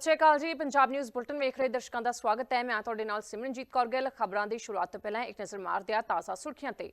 ਸਤਿ ਸ਼੍ਰੀ ਅਕਾਲ ਜੀ। Punjab news bulletin ਵੇਖ ਰਹੇ ਦਰਸ਼ਕਾਂ ਦਾ ਸਵਾਗਤ ਹੈ। ਮੈਂ ਤੁਹਾਡੇ ਨਾਲ ਸਿਮਰਨਜੀਤ ਕੌਰ ਗਿੱਲ। ਖਬਰਾਂ ਦੀ ਸ਼ੁਰੂਆਤ ਤੋਂ ਪਹਿਲਾਂ ਇੱਕ ਨਜ਼ਰ ਮਾਰਦੇ ਹਾਂ ਤਾਜ਼ਾ ਸੁਰਖੀਆਂ ਤੇ।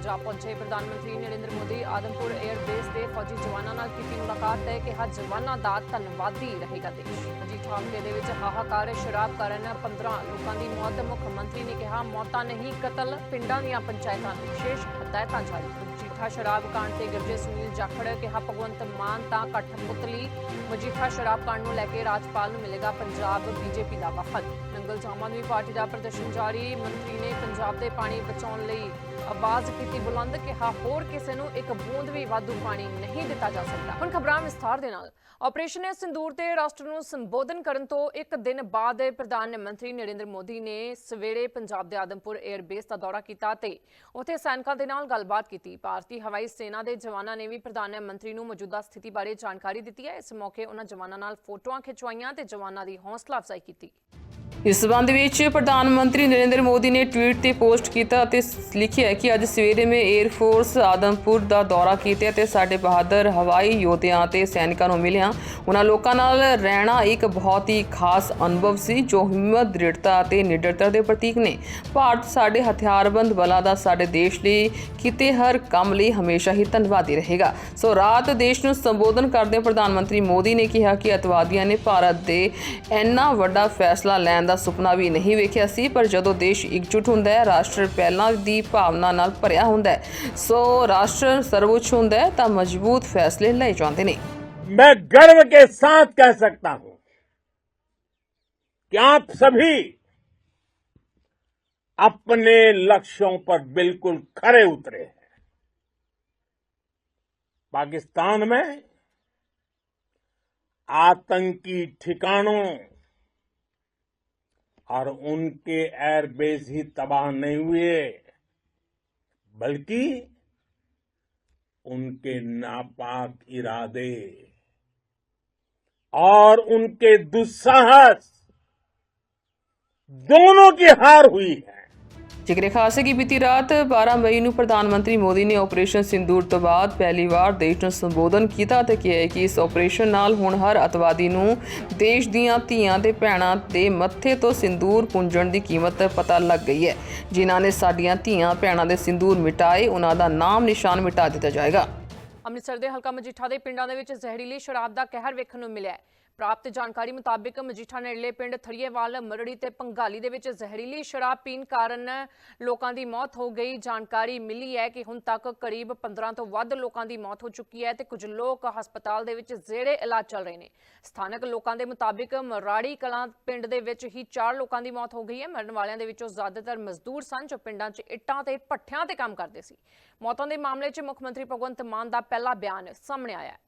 ਪੰਜਾਬ ਪਹੁੰਚੇ ਪ੍ਰਧਾਨ ਮੰਤਰੀ ਨਰਿੰਦਰ ਮੋਦੀ ਆਦਮਪੁਰ 에ਅਰ ਬੇਸ ਤੇ ਫੌਜੀ ਜਵਾਨਾਂ ਨਾਲ ਕੀਤੀ ਮੁਲਾਕਾਤ ਤੇ ਕਿਹਾ ਜਵਾਨਾਂ ਦਾ ਧੰਨਵਾਦੀ ਰਹੇਗਾ ਦੇਸ਼। ਮਜੀਠਾ ਹਲਕੇ ਦੇ ਵਿੱਚ ਹਾਹਾਕਾਰ, ਸ਼ਰਾਬ ਕਾਰਨ 15 ਲੋਕਾਂ ਦੀ ਮੌਤ। ਮੁੱਖ ਮੰਤਰੀ ਨੇ ਕਿਹਾ, ਮੌਤਾਂ ਨਹੀਂ, ਕਤਲ ਪਿੰਡਾਂ ਦੀਆਂ ਪੰਚਾਇਤਾਂ ਨੂੰ ਵਿਸ਼ੇਸ਼ ਹਦਾਇਤਾਂ ਜਾਰੀ। ਮਜੀਠਾ ਸ਼ਰਾਬ ਕਾਂਡ ਤੇ ਗਿਰਜੇ ਸੁਨੀਲ ਜਾਖੜ ਕਿਹਾ, ਭਗਵੰਤ ਮਾਨ ਤਾਂ ਕਠਪੁਤਲੀ ਮਜੀਠਾ ਸ਼ਰਾਬ ਕਾਂਡ ਨੂੰ ਲੈ ਕੇ ਰਾਜਪਾਲ ਨੂੰ ਮਿਲੇਗਾ ਪੰਜਾਬ ਬੀਜੇਪੀ ਦਾ ਵਫਦ ਨੰਗਲ ਜਾਮ ਆਦਮੀ ਪਾਰਟੀ ਦਾ ਪ੍ਰਦਰਸ਼ਨ ਜਾਰੀ। ਮੰਤਰੀ ਨੇ ਪੰਜਾਬ ਦੇ ਪਾਣੀ ਬਚਾਉਣ ਲਈ ਆਵਾਜ਼ ਕੀਤੀ, ਬੁਲੰਦ ਕਿਹਾ, ਹੋਰ ਕਿਸੇ ਨੂੰ ਇੱਕ ਬੂੰਦ ਵੀ ਵਾਧੂ ਪਾਣੀ ਨਹੀਂ ਦਿੱਤਾ ਜਾ ਸਕਦਾ। ਹੁਣ ਖਬਰਾਂ ਵਿਸਥਾਰ ਦੇ ਨਾਲ। ਆਪਰੇਸ਼ਨ ਸਿੰਦੂਰ ਤੇ ਰਾਸ਼ਟਰ ਨੂੰ ਸੰਬੋਧਨ ਕਰਨ ਤੋਂ ਇੱਕ ਦਿਨ ਬਾਅਦ ਪ੍ਰਧਾਨ ਮੰਤਰੀ ਨਰਿੰਦਰ ਮੋਦੀ ਨੇ ਸਵੇਰੇ ਪੰਜਾਬ ਦੇ ਆਦਮਪੁਰ 에ਅਰ ਬੇਸ ਦਾ ਦੌਰਾ ਕੀਤਾ ਤੇ ਉੱਥੇ ਸੈਨਿਕਾਂ ਦੇ ਨਾਲ ਗੱਲਬਾਤ ਕੀਤੀ। ਭਾਰਤੀ ਹਵਾਈ ਸੈਨਾ ਦੇ ਜਵਾਨਾਂ ਨੇ ਵੀ ਪ੍ਰਧਾਨ ਮੰਤਰੀ ਨੂੰ ਮੌਜੂਦਾ ਸਥਿਤੀ ਬਾਰੇ ਜਾਣਕਾਰੀ ਦਿੱਤੀ ਹੈ। ਇਸ ਮੌਕੇ ਉਹਨਾਂ ਜਵਾਨਾਂ ਨਾਲ ਫੋਟੋਆਂ ਖਿਚਵਾਈਆਂ ਤੇ ਜਵਾਨਾਂ ਦੀ ਹੌਸਲਾ ਅਫਜ਼ਾਈ ਕੀਤੀ। ਇਸ ਸੰਬੰਧ ਵਿੱਚ ਪ੍ਰਧਾਨ ਮੰਤਰੀ ਨਰਿੰਦਰ ਮੋਦੀ ਨੇ ਟਵੀਟ ਤੇ ਪੋਸਟ ਕੀਤਾ ਅਤੇ ਲਿਖਿਆ ਕਿ ਅੱਜ ਸਵੇਰੇ ਮੈਂ 에ਅਰ ਫੋਰਸ ਆਦਮਪੁਰ ਦਾ ਦੌਰਾ ਕੀਤਾ ਤੇ ਸਾਡੇ ਬਹਾਦਰ ਹਵਾਈ ਯੋਧਿਆਂ ਤੇ ਸੈਨਿਕਾਂ ਨੂੰ ਮਿਲਿਆ। ਉਹਨਾਂ ਲੋਕਾਂ ਨਾਲ ਰਹਿਣਾ ਇੱਕ ਬਹੁਤ ਹੀ ਖਾਸ ਅਨੁਭਵ ਸੀ, ਜੋ ਹਿੰਮਤ, ਦ੍ਰਿੜਤਾ ਅਤੇ ਨਿਡਰਤਾ ਦੇ ਪ੍ਰਤੀਕ ਨੇ। ਭਾਰਤ ਸਾਡੇ ਹਥਿਆਰਬੰਦ ਬਲਾਂ ਦਾ ਸਾਡੇ ਦੇਸ਼ ਲਈ ਕਿਤੇ ਹਰ ਕੰਮ ਲਈ ਹਮੇਸ਼ਾ ਹੀ ਧੰਨਵਾਦੀ ਰਹੇਗਾ। ਸੋ ਰਾਤ ਦੇਸ਼ ਨੂੰ ਸੰਬੋਧਨ ਕਰਦੇ ਪ੍ਰਧਾਨ ਮੰਤਰੀ ਮੋਦੀ ਨੇ ਕਿਹਾ ਕਿ ਅਤਵਾਦੀਆਂ ਨੇ ਭਾਰਤ ਦੇ ਇੰਨਾ ਵੱਡਾ ਫੈਸਲਾ ਲੈਣ ਦਾ ਸੁਪਨਾ ਵੀ ਨਹੀਂ ਵੇਖਿਆ ਸੀ, ਪਰ ਜਦੋਂ ਦੇਸ਼ ਇਕਜੁੱਟ ਹੁੰਦਾ ਹੈ, ਰਾਸ਼ਟਰ ਪਹਿਲਾਂ ਦੀ ਭਾਵਨਾ ਨਾਲ ਭਰਿਆ ਹੁੰਦਾ ਹੈ ਸੋ ਰਾਸ਼ਟਰ ਸਰਵਉੱਚ ਹੁੰਦਾ ਹੈ ਤਾਂ ਮਜ਼ਬੂਤ ਫੈਸਲੇ ਲਏ ਜਾਂਦੇ ਨੇ मैं गर्व के साथ कह सकता हूं कि आप सभी अपने लक्ष्यों पर बिल्कुल खरे उतरे हैं पाकिस्तान में आतंकी ठिकानों और उनके एयरबेस ही तबाह नहीं हुए बल्कि उनके नापाक इरादे और उनके दुस्साहस दोनों की हार हुई है। ਜ਼ਿਕਰੇ ਖਾਸ ਹੈ ਕਿ ਬੀਤੀ ਰਾਤ 12 ਮਈ ਨੂੰ ਪ੍ਰਧਾਨ ਮੰਤਰੀ ਮੋਦੀ ਨੇ ਆਪਰੇਸ਼ਨ ਸਿੰਦੂਰ ਤੋਂ ਬਾਅਦ ਪਹਿਲੀ ਵਾਰ ਦੇਸ਼ ਨੂੰ ਸੰਬੋਧਨ ਕੀਤਾ ਤੇ ਕਿਹਾ ਕਿ ਇਸ ਆਪਰੇਸ਼ਨ ਨਾਲ ਹੁਣ ਹਰ ਅਤਵਾਦੀ ਨੂੰ ਦੇਸ਼ ਦੀਆਂ ਧੀਆਂ ਤੇ ਭੈਣਾਂ ਦੇ ਮੱਥੇ ਤੋਂ ਸਿੰਦੂਰ ਪੁੰਜਣ ਦੀ ਕੀਮਤ ਪਤਾ ਲੱਗ ਗਈ ਹੈ। ਜਿਨ੍ਹਾਂ ਨੇ ਸਾਡੀਆਂ ਧੀਆਂ, ਭੈਣਾਂ ਦੇ ਸਿੰਦੂਰ ਮਿਟਾਏ, ਉਹਨਾਂ ਦਾ ਨਾਮ ਨਿਸ਼ਾਨ ਮਿਟਾ ਦਿੱਤਾ ਜਾਏਗਾ। ਅੰਮ੍ਰਿਤਸਰ ਦੇ ਹਲਕਾ ਮਜੀਠਾ ਦੇ ਪਿੰਡਾਂ ਦੇ ਵਿੱਚ ਜ਼ਹਿਰੀਲੀ ਸ਼ਰਾਬ ਦਾ ਕਹਿਰ ਵੇਖਣ ਨੂੰ ਮਿਲਿਆ ਹੈ। ਪ੍ਰਾਪਤ ਜਾਣਕਾਰੀ ਮੁਤਾਬਿਕ ਮਜੀਠਾ ਨੇੜਲੇ ਪਿੰਡ ਥੜੀਏਵਾਲ ਮਰੜੀ ਤੇ ਪੰਗਾਲੀ ਦੇ ਵਿੱਚ ਜ਼ਹਿਰੀਲੀ ਸ਼ਰਾਬ ਪੀਣ ਕਾਰਨ ਲੋਕਾਂ ਦੀ ਮੌਤ ਹੋ ਗਈ। ਜਾਣਕਾਰੀ ਮਿਲੀ ਹੈ ਕਿ ਹੁਣ ਤੱਕ ਕਰੀਬ 15 ਤੋਂ ਵੱਧ ਲੋਕਾਂ ਦੀ ਮੌਤ ਹੋ ਚੁੱਕੀ ਹੈ ਤੇ ਕੁਝ ਲੋਕ ਹਸਪਤਾਲ ਦੇ ਵਿੱਚ ਜ਼ੇਰੇ ਇਲਾਜ ਚੱਲ ਰਹੇ ਨੇ। ਸਥਾਨਕ ਲੋਕਾਂ ਦੇ ਮੁਤਾਬਿਕ ਮਰਾੜੀ ਕਲਾਂ ਪਿੰਡ ਦੇ ਵਿੱਚ ਹੀ 4 ਲੋਕਾਂ ਦੀ ਮੌਤ ਹੋ ਗਈ ਹੈ। ਮਰਨ ਵਾਲਿਆਂ ਦੇ ਵਿੱਚੋਂ ਜ਼ਿਆਦਾਤਰ ਮਜ਼ਦੂਰ ਸਨ ਜੋ ਪਿੰਡਾਂ 'ਚ ਇੱਟਾਂ ਤੇ ਭੱਠਿਆਂ ਤੇ ਕੰਮ ਕਰਦੇ ਸੀ। ਮੌਤਾਂ ਦੇ ਮਾਮਲੇ 'ਚ ਮੁੱਖ ਮੰਤਰੀ ਭਗਵੰਤ ਮਾਨ ਦਾ ਪਹਿਲਾ ਬਿਆਨ ਸਾਹਮਣੇ ਆਇਆ ਹੈ।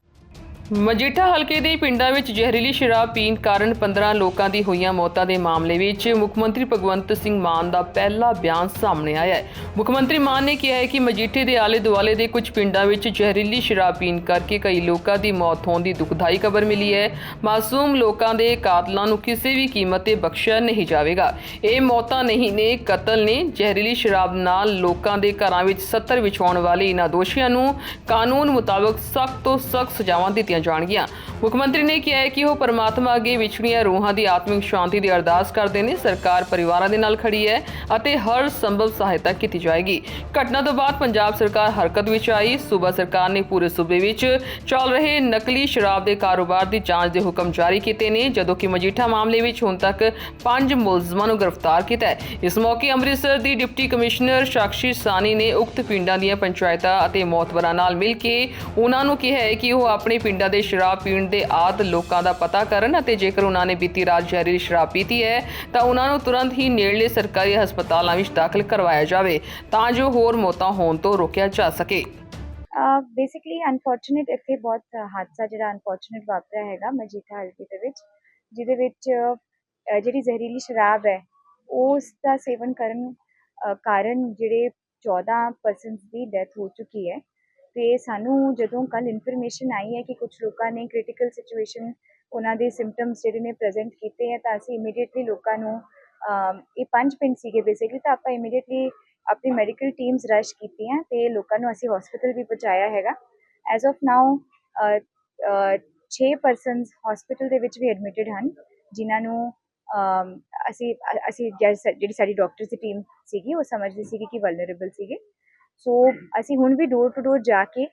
ਮਜੀਠਾ ਹਲਕੇ ਦੇ ਪਿੰਡਾਂ ਵਿੱਚ ਜ਼ਹਿਰੀਲੀ ਸ਼ਰਾਬ ਪੀਣ ਕਾਰਨ 15 ਲੋਕਾਂ ਦੀ ਹੋਈਆਂ ਮੌਤਾਂ ਦੇ ਮਾਮਲੇ ਵਿੱਚ ਮੁੱਖ ਮੰਤਰੀ ਭਗਵੰਤ ਸਿੰਘ ਮਾਨ ਦਾ ਪਹਿਲਾ ਬਿਆਨ ਸਾਹਮਣੇ ਆਇਆ ਹੈ। ਮੁੱਖ ਮੰਤਰੀ ਮਾਨ ਨੇ ਕਿਹਾ ਹੈ ਕਿ ਮਜੀਠੇ ਦੇ ਆਲੇ ਦੁਆਲੇ ਦੇ ਕੁਝ ਪਿੰਡਾਂ ਵਿੱਚ ਜ਼ਹਿਰੀਲੀ ਸ਼ਰਾਬ ਪੀਣ ਕਰਕੇ ਕਈ ਲੋਕਾਂ ਦੀ ਮੌਤ ਹੋਣ ਦੀ ਦੁਖਦਾਈ ਖਬਰ ਮਿਲੀ ਹੈ। ਮਾਸੂਮ ਲੋਕਾਂ ਦੇ ਕਾਤਲਾਂ ਨੂੰ ਕਿਸੇ ਵੀ ਕੀਮਤ ਤੇ ਬਖਸ਼ਿਆ ਨਹੀਂ ਜਾਵੇਗਾ। ਇਹ ਮੌਤਾਂ ਨਹੀਂ, ਨੇ ਕਤਲ ਨੇ ਜ਼ਹਿਰੀਲੀ ਸ਼ਰਾਬ ਨਾਲ ਲੋਕਾਂ ਦੇ ਘਰਾਂ ਵਿੱਚ 70 ਵਿਛਾਉਣ ਵਾਲੇ ਇਹਨਾਂ ਦੋਸ਼ੀਆਂ ਨੂੰ ਕਾਨੂੰਨ ਮੁਤਾਬਕ ਸਖਤ ਤੋਂ ਸਖਤ ਸਜ਼ਾਵਾਂ ਦਿੱਤੀਆਂ ਜਾਣਗੀਆਂ। ਮੁੱਖ ਮੰਤਰੀ ਨੇ ਕਿਹਾ ਹੈ ਕਿ ਉਹ ਪਰਮਾਤਮਾ ਅੱਗੇ ਵਿਛੜੀਆਂ ਰੂਹਾਂ ਦੀ ਆਤਮਿਕ ਸ਼ਾਂਤੀ ਦੀ ਅਰਦਾਸ ਕਰਦੇ ਨੇ। ਸਰਕਾਰ ਪਰਿਵਾਰਾਂ ਦੇ ਨਾਲ ਖੜੀ ਹੈ ਅਤੇ ਹਰ ਸੰਭਵ ਸਹਾਇਤਾ ਕੀਤੀ ਜਾਏਗੀ। ਘਟਨਾ ਤੋਂ ਬਾਅਦ ਪੰਜਾਬ ਸਰਕਾਰ ਹਰਕਤ ਵਿੱਚ ਆਈ। ਸੂਬਾ ਸਰਕਾਰ ਨੇ ਪੂਰੇ ਸੂਬੇ ਵਿੱਚ ਚੱਲ ਰਹੇ ਨਕਲੀ ਸ਼ਰਾਬ ਦੇ ਕਾਰੋਬਾਰ ਦੀ ਜਾਂਚ ਦੇ ਹੁਕਮ ਜਾਰੀ ਕੀਤੇ ਨੇ, ਜਦੋਂ ਕਿ ਮਜੀਠਾ ਮਾਮਲੇ ਵਿੱਚ ਹੁਣ ਤੱਕ ਪੰਜ ਮੁਲਜ਼ਮਾਂ ਨੂੰ ਗ੍ਰਿਫਤਾਰ ਕੀਤਾ ਹੈ। ਇਸ ਮੌਕੇ ਅੰਮ੍ਰਿਤਸਰ ਦੀ ਡਿਪਟੀ ਕਮਿਸ਼ਨਰ ਸਾਕਸ਼ੀ ਸਾਨੀ ਨੇ ਉਕਤ ਪਿੰਡਾਂ ਦੀਆਂ ਪੰਚਾਇਤਾਂ ਅਤੇ ਮੌਤਵਰਾਂ ਨਾਲ ਮਿਲ ਕੇ ਉਹਨਾਂ ਨੂੰ ਕਿਹਾ ਹੈ ਕਿ ਉਹ ਆਪਣੇ ਪਿੰਡਾਂ ਦੇ ਸ਼ਰਾਬ ਪੀਣ ਦੇ ਆਦ ਲੋਕਾਂ ਦਾ ਪਤਾ ਕਰਨ ਅਤੇ ਜੇਕਰ ਉਹਨਾਂ ਨੇ ਬੀਤੀ ਰਾਤ ਜ਼ਹਿਰੀਲੀ ਸ਼ਰਾਬ ਪੀਤੀ ਹੈ, ਤਾਂ ਉਹਨਾਂ ਨੂੰ ਤੁਰੰਤ ਹੀ ਨੇੜਲੇ ਸਰਕਾਰੀ ਹਸਪਤਾਲਾਂ ਵਿੱਚ ਦਾਖਲ ਕਰਵਾਇਆ ਜਾਵੇ, ਤਾਂ ਜੋ ਹੋਰ ਮੌਤਾਂ ਹੋਣ ਤੋਂ ਰੋਕਿਆ ਜਾ ਸਕੇ। ਬੇਸਿਕਲੀ ਅਨਫੋਰਚੂਨੇਟ ਇੱਥੇ ਬਹੁਤ ਹਾਦਸਾ ਜਿਹੜਾ ਅਨਫੋਰਚੂਨੇਟ ਵਾਪਰਿਆ ਹੈਗਾ ਮਜੀਠਾ ਹਲਕੇ ਦੇ ਵਿੱਚ, ਜਿਹਦੇ ਵਿੱਚ ਜਿਹੜੀ ਜ਼ਹਿਰੀਲੀ ਸ਼ਰਾਬ ਹੈ, ਉਸ ਦਾ ਸੇਵਨ ਕਰਨ ਕਾਰਨ ਜਿਹੜੇ 14 ਪਰਸਨਸ ਦੀ ਡੈਥ ਹੋ ਚੁੱਕੀ ਹੈ। ਤੇ ਸਾਨੂੰ ਜਦੋਂ ਕੱਲ ਇਨਫੋਰਮੇਸ਼ਨ ਆਈ ਹੈ ਕਿ ਕੁਝ ਲੋਕਾਂ ਨੇ ਕ੍ਰਿਟੀਕਲ ਸਿਚੁਏਸ਼ਨ ਉਹਨਾਂ ਦੇ ਸਿੰਪਟਮਸ ਜਿਹੜੇ ਨੇ ਪ੍ਰੈਜ਼ੈਂਟ ਕੀਤੇ ਹੈ, ਤਾਂ ਅਸੀਂ ਇਮੀਡੀਏਟਲੀ ਲੋਕਾਂ ਨੂੰ ਇਹ ਪੰਜ ਪਿੰਡ ਸੀਗੇ ਬੇਸਿਕਲੀ ਤਾਂ ਆਪਾਂ ਇਮੀਡੀਏਟਲੀ ਆਪਣੀ ਮੈਡੀਕਲ ਟੀਮਸ ਰਸ਼ ਕੀਤੀਆਂ ਤੇ ਲੋਕਾਂ ਨੂੰ ਅਸੀਂ ਹਸਪੀਟਲ ਵੀ ਪਹੁੰਚਾਇਆ ਹੈਗਾ। As of now 6 persons hospital ਦੇ ਵਿੱਚ ਵੀ ਐਡਮਿਟਡ ਹਨ, ਜਿਨ੍ਹਾਂ ਨੂੰ ਅਸੀਂ ਅਸੀਂ ਜਿਹੜੀ ਸਾਡੀ ਡਾਕਟਰਸ ਦੀ ਟੀਮ ਸੀਗੀ, ਉਹ ਸਮਝਦੀ ਸੀਗੀ ਕਿ ਵਲਨਰੇਬਲ ਸੀਗੇ। ਸੋ ਅਸੀਂ ਹੁਣ ਵੀ ਡੋਰ ਟੂ ਡੋਰ ਜਾ ਕੇ